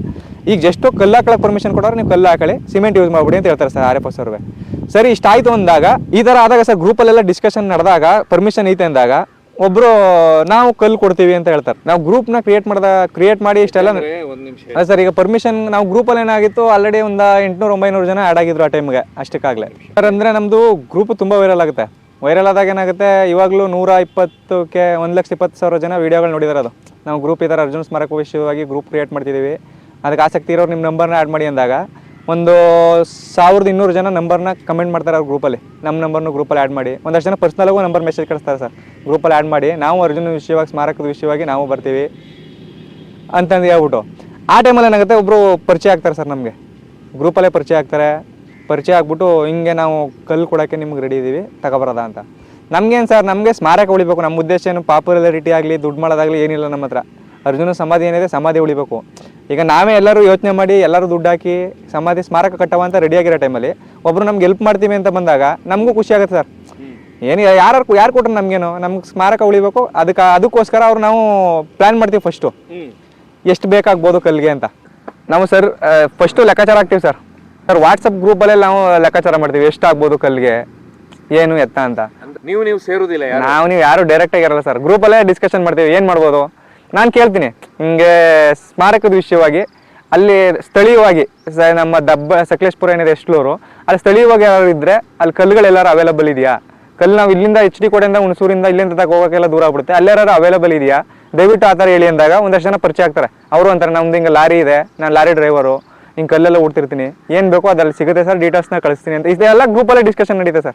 ಈಗ ಜಸ್ಟು ಕಲ್ಲು ಹಾಕಳಕ್ಕೆ ಪರ್ಮಿಷನ್ ಕೊಡೋರು, ನೀವು ಕಲ್ಲು ಹಾಕಳಿ ಸಿಮೆಂಟ್ ಯೂಸ್ ಮಾಡ್ಬಿಡಿ ಅಂತ ಹೇಳ್ತಾರೆ ಸರ್ ಆರ್ ಎಫ್ ಸರ್ವೆ ಸರಿ, ಇಷ್ಟಾಯ್ತು ಅಂದಾಗ, ಈ ಥರ ಆದಾಗ ಸರ್ ಗ್ರೂಪಲ್ಲೆಲ್ಲ ಡಿಸ್ಕಷನ್ ನಡೆದಾಗ ಪರ್ಮಿಷನ್ ಐತೆ ಅಂದಾಗ ಒಬ್ರು ನಾವು ಕಲ್ಲು ಕೊಡ್ತೀವಿ ಅಂತ ಹೇಳ್ತಾರೆ. ನಾವು ಗ್ರೂಪ್ನ ಕ್ರಿಯೇಟ್ ಮಾಡ್ದ ಕ್ರಿಯೇಟ್ ಮಾಡಿ ಇಷ್ಟೆಲ್ಲ ಒಂದ್ ನಿಮಿಷ ಸರ್ ಈಗ ಪರ್ಮಿಷನ್ ನಾವು ಗ್ರೂಪ್ ಅಲ್ಲಿ ಏನಾಗಿತ್ತು ಆಲ್ರೆಡಿ ಒಂದು ಎಂಟ್ನೂರು ಒಂಬೈನೂರು ಜನ ಆಡ್ ಆಗಿದ್ರು ಆ ಟೈಮ್ಗೆ ಅಷ್ಟಕ್ಕಾಗ್ಲೇ. ಸರ್ ಅಂದ್ರೆ ನಮ್ಮದು ಗ್ರೂಪ್ ತುಂಬಾ ವೈರಲ್ ಆಗುತ್ತೆ. ವೈರಲ್ ಆದಾಗ ಏನಾಗುತ್ತೆ ಇವಾಗಲೂ ನೂರ ಇಪ್ಪತ್ತಕ್ಕೆ ಒಂದು ಲಕ್ಷ ಇಪ್ಪತ್ತು ಸಾವಿರ ಜನ ವಿಡಿಯೋಗಳು ನೋಡಿದಾರೆ ಅದು. ನಾವು ಗ್ರೂಪ್ ಇದಾರೆ ಥರ ಅರ್ಜುನ್ ಸ್ಮಾರಕ ವಿಷಯವಾಗಿ ಗ್ರೂಪ್ ಕ್ರಿಯೇಟ್ ಮಾಡ್ತಿದ್ದೀವಿ ಅದಕ್ಕೆ ಆಸಕ್ತಿ ಇರೋರು ನಿಮ್ಮ ನಂಬರ್ನ ಆ್ಯಡ್ ಮಾಡಿ ಅಂದಾಗ ಒಂದು ಸಾವಿರದ ಇನ್ನೂರು ಜನ ನಂಬರ್ನ ಕಮೆಂಟ್ ಮಾಡ್ತಾರೆ ಅವ್ರ ಗ್ರೂಪಲ್ಲಿ ನಮ್ಮ ನಂಬರ್ನು ಗ್ರೂಪಲ್ಲಿ ಆ್ಯಡ್ ಮಾಡಿ. ಒಂದಷ್ಟು ಜನ ಪರ್ಸ್ನಲಾಗೂ ನಂಬರ್ ಮೆಸೇಜ್ ಕಳಿಸ್ತಾರೆ ಸರ್. ಗ್ರೂಪಲ್ಲಿ ಆ್ಯಡ್ ಮಾಡಿ. ನಾವು ಅರ್ಜುನ ವಿಷಯವಾಗಿ, ಸ್ಮಾರಕದ ವಿಷಯವಾಗಿ ನಾವು ಬರ್ತೀವಿ ಅಂತಂದು ಹೇಳ್ಬಿಟ್ಟು. ಆ ಟೈಮಲ್ಲಿ ಏನಾಗುತ್ತೆ ಒಬ್ಬರು ಪರಿಚಯ ಆಗ್ತಾರೆ ಸರ್ ನಮಗೆ. ಗ್ರೂಪಲ್ಲೇ ಪರಿಚಯ ಆಗ್ತಾರೆ. ಪರಿಚಯ ಆಗ್ಬಿಟ್ಟು ಹಿಂಗೆ ನಾವು ಕಲ್ಲು ಕೊಡೋಕ್ಕೆ ನಿಮ್ಗೆ ರೆಡಿ ಇದ್ದೀವಿ ತಗೊಬರೋದ ಅಂತ. ನಮಗೇನು ಸರ್, ನಮಗೆ ಸ್ಮಾರಕ ಉಳಿಬೇಕು. ನಮ್ಮ ಉದ್ದೇಶ ಏನು ಪಾಪ್ಯುಲಾರಿಟಿ ಆಗಲಿ, ದುಡ್ಡು ಮಾಡೋದಾಗಲಿ ಏನಿಲ್ಲ ನಮ್ಮ ಹತ್ರ. ಅರ್ಜುನ ಸಮಾಧಿ ಏನಿದೆ, ಸಮಾಧಿ ಉಳಿಬೇಕು. ಈಗ ನಾವೇ ಎಲ್ಲರೂ ಯೋಚನೆ ಮಾಡಿ ಎಲ್ಲರೂ ದುಡ್ಡು ಹಾಕಿ ಸಮಾಧಿ ಸ್ಮಾರಕ ಕಟ್ಟವ ಅಂತ ರೆಡಿಯಾಗಿರೋ ಟೈಮಲ್ಲಿ ಒಬ್ಬರು ನಮ್ಗೆ ಹೆಲ್ಪ್ ಮಾಡ್ತೀವಿ ಅಂತ ಬಂದಾಗ ನಮಗೂ ಖುಷಿ ಆಗುತ್ತೆ ಸರ್. ಏನು ಯಾರು ಯಾರು ಕೊಟ್ರು ನಮಗೇನು? ನಮ್ಗೆ ಸ್ಮಾರಕ ಉಳಿಬೇಕು ಅದಕ್ಕೆ ಅದಕ್ಕೋಸ್ಕರ ಅವ್ರು ನಾವು ಪ್ಲ್ಯಾನ್ ಮಾಡ್ತೀವಿ ಫಸ್ಟು ಎಷ್ಟು ಬೇಕಾಗ್ಬೋದು ಕಲ್ಲಿಗೆ ಅಂತ. ನಾವು ಸರ್ ಫಸ್ಟು ಲೆಕ್ಕಾಚಾರ ಹಾಕ್ತೀವಿ ಸರ್. ಸರ್ ವಾಟ್ಸಪ್ ಗ್ರೂಪಲ್ಲೇ ನಾವು ಲೆಕ್ಕಾಚಾರ ಮಾಡ್ತೀವಿ ಎಷ್ಟು ಆಗ್ಬೋದು ಕಲ್ಲಿಗೆ? ಏನು ಎತ್ತ ಅಂತ. ನೀವು ನೀವು ಸೇರುದಿಲ್ಲ ಯಾರು? ನಾವು ನೀವು ಯಾರು ಡೈರೆಕ್ಟಾಗಿರಲ್ಲ ಸರ್. ಗ್ರೂಪಲ್ಲೇ ಡಿಸ್ಕಷನ್ ಮಾಡ್ತೀವಿ ಏನು ಮಾಡ್ಬೋದು? ನಾನು ಕೇಳ್ತೀನಿ. ಹಿಂಗೆ ಸ್ಮಾರಕದ ವಿಷಯವಾಗಿ, ಅಲ್ಲಿ ಸ್ಥಳೀಯವಾಗಿ, ಸ- ನಮ್ಮ ದಬ್ಬ, ಸಕಲೇಶ್ಪುರ ಏನಿದೆ ಎಸ್ಟ್ಲೂರು ಅಲ್ಲಿ ಸ್ಥಳೀಯವಾಗಿ ಯಾರು ಇದ್ದರೆ ಅಲ್ಲಿ ಕಲ್ಲುಗಳೆಲ್ಲರೂ ಅವೈಲಬಲ್ ಇದೆಯಾ? ಕಲ್ಲು ನಾವು ಇಲ್ಲಿಂದ ಎಚ್ ಡಿ ಕೋಟೆಯಿಂದ ಹುಣಸೂರಿಂದ ಇಲ್ಲಿಂದ ತಗ ಹೋಗೋಕ್ಕೆಲ್ಲ ದೂರ ಆಗ್ಬಿಡುತ್ತೆ. ಅಲ್ಲೆಲ್ಲಾರು ಅವೈಲಬಲ್ ಇದೆಯಾ? ದಯವಿಟ್ಟು ಆ ಥರ ಹೇಳಿ ಅಂದಾಗ ಒಂದಷ್ಟು ಜನ ಪರಿಚಯ ಆಗ್ತಾರೆ. ಅವರು ಅಂತಾರೆ, ನಮ್ದು ಹಿಂಗೆ ಲಾರಿ ಇದೆ, ನಾನು ಲಾರಿ ಡ್ರೈವರು ಹಿಂಗೆ ಕಲ್ಲೆಲ್ಲ ಓಡ್ತಿರ್ತೀನಿ. ಏನು ಬೇಕೋ ಅದಲ್ಲಿ ಸಿಗುತ್ತೆ ಸರ್ ಡೀಟೇಲ್ಸ್ನ ಕಳಿಸ್ತೀನಿ ಅಂತ. ಇದೆಲ್ಲ ಗ್ರೂಪಲ್ಲೇ ಡಿಸ್ಕಷನ್ ನಡೀತೆ ಸರ್.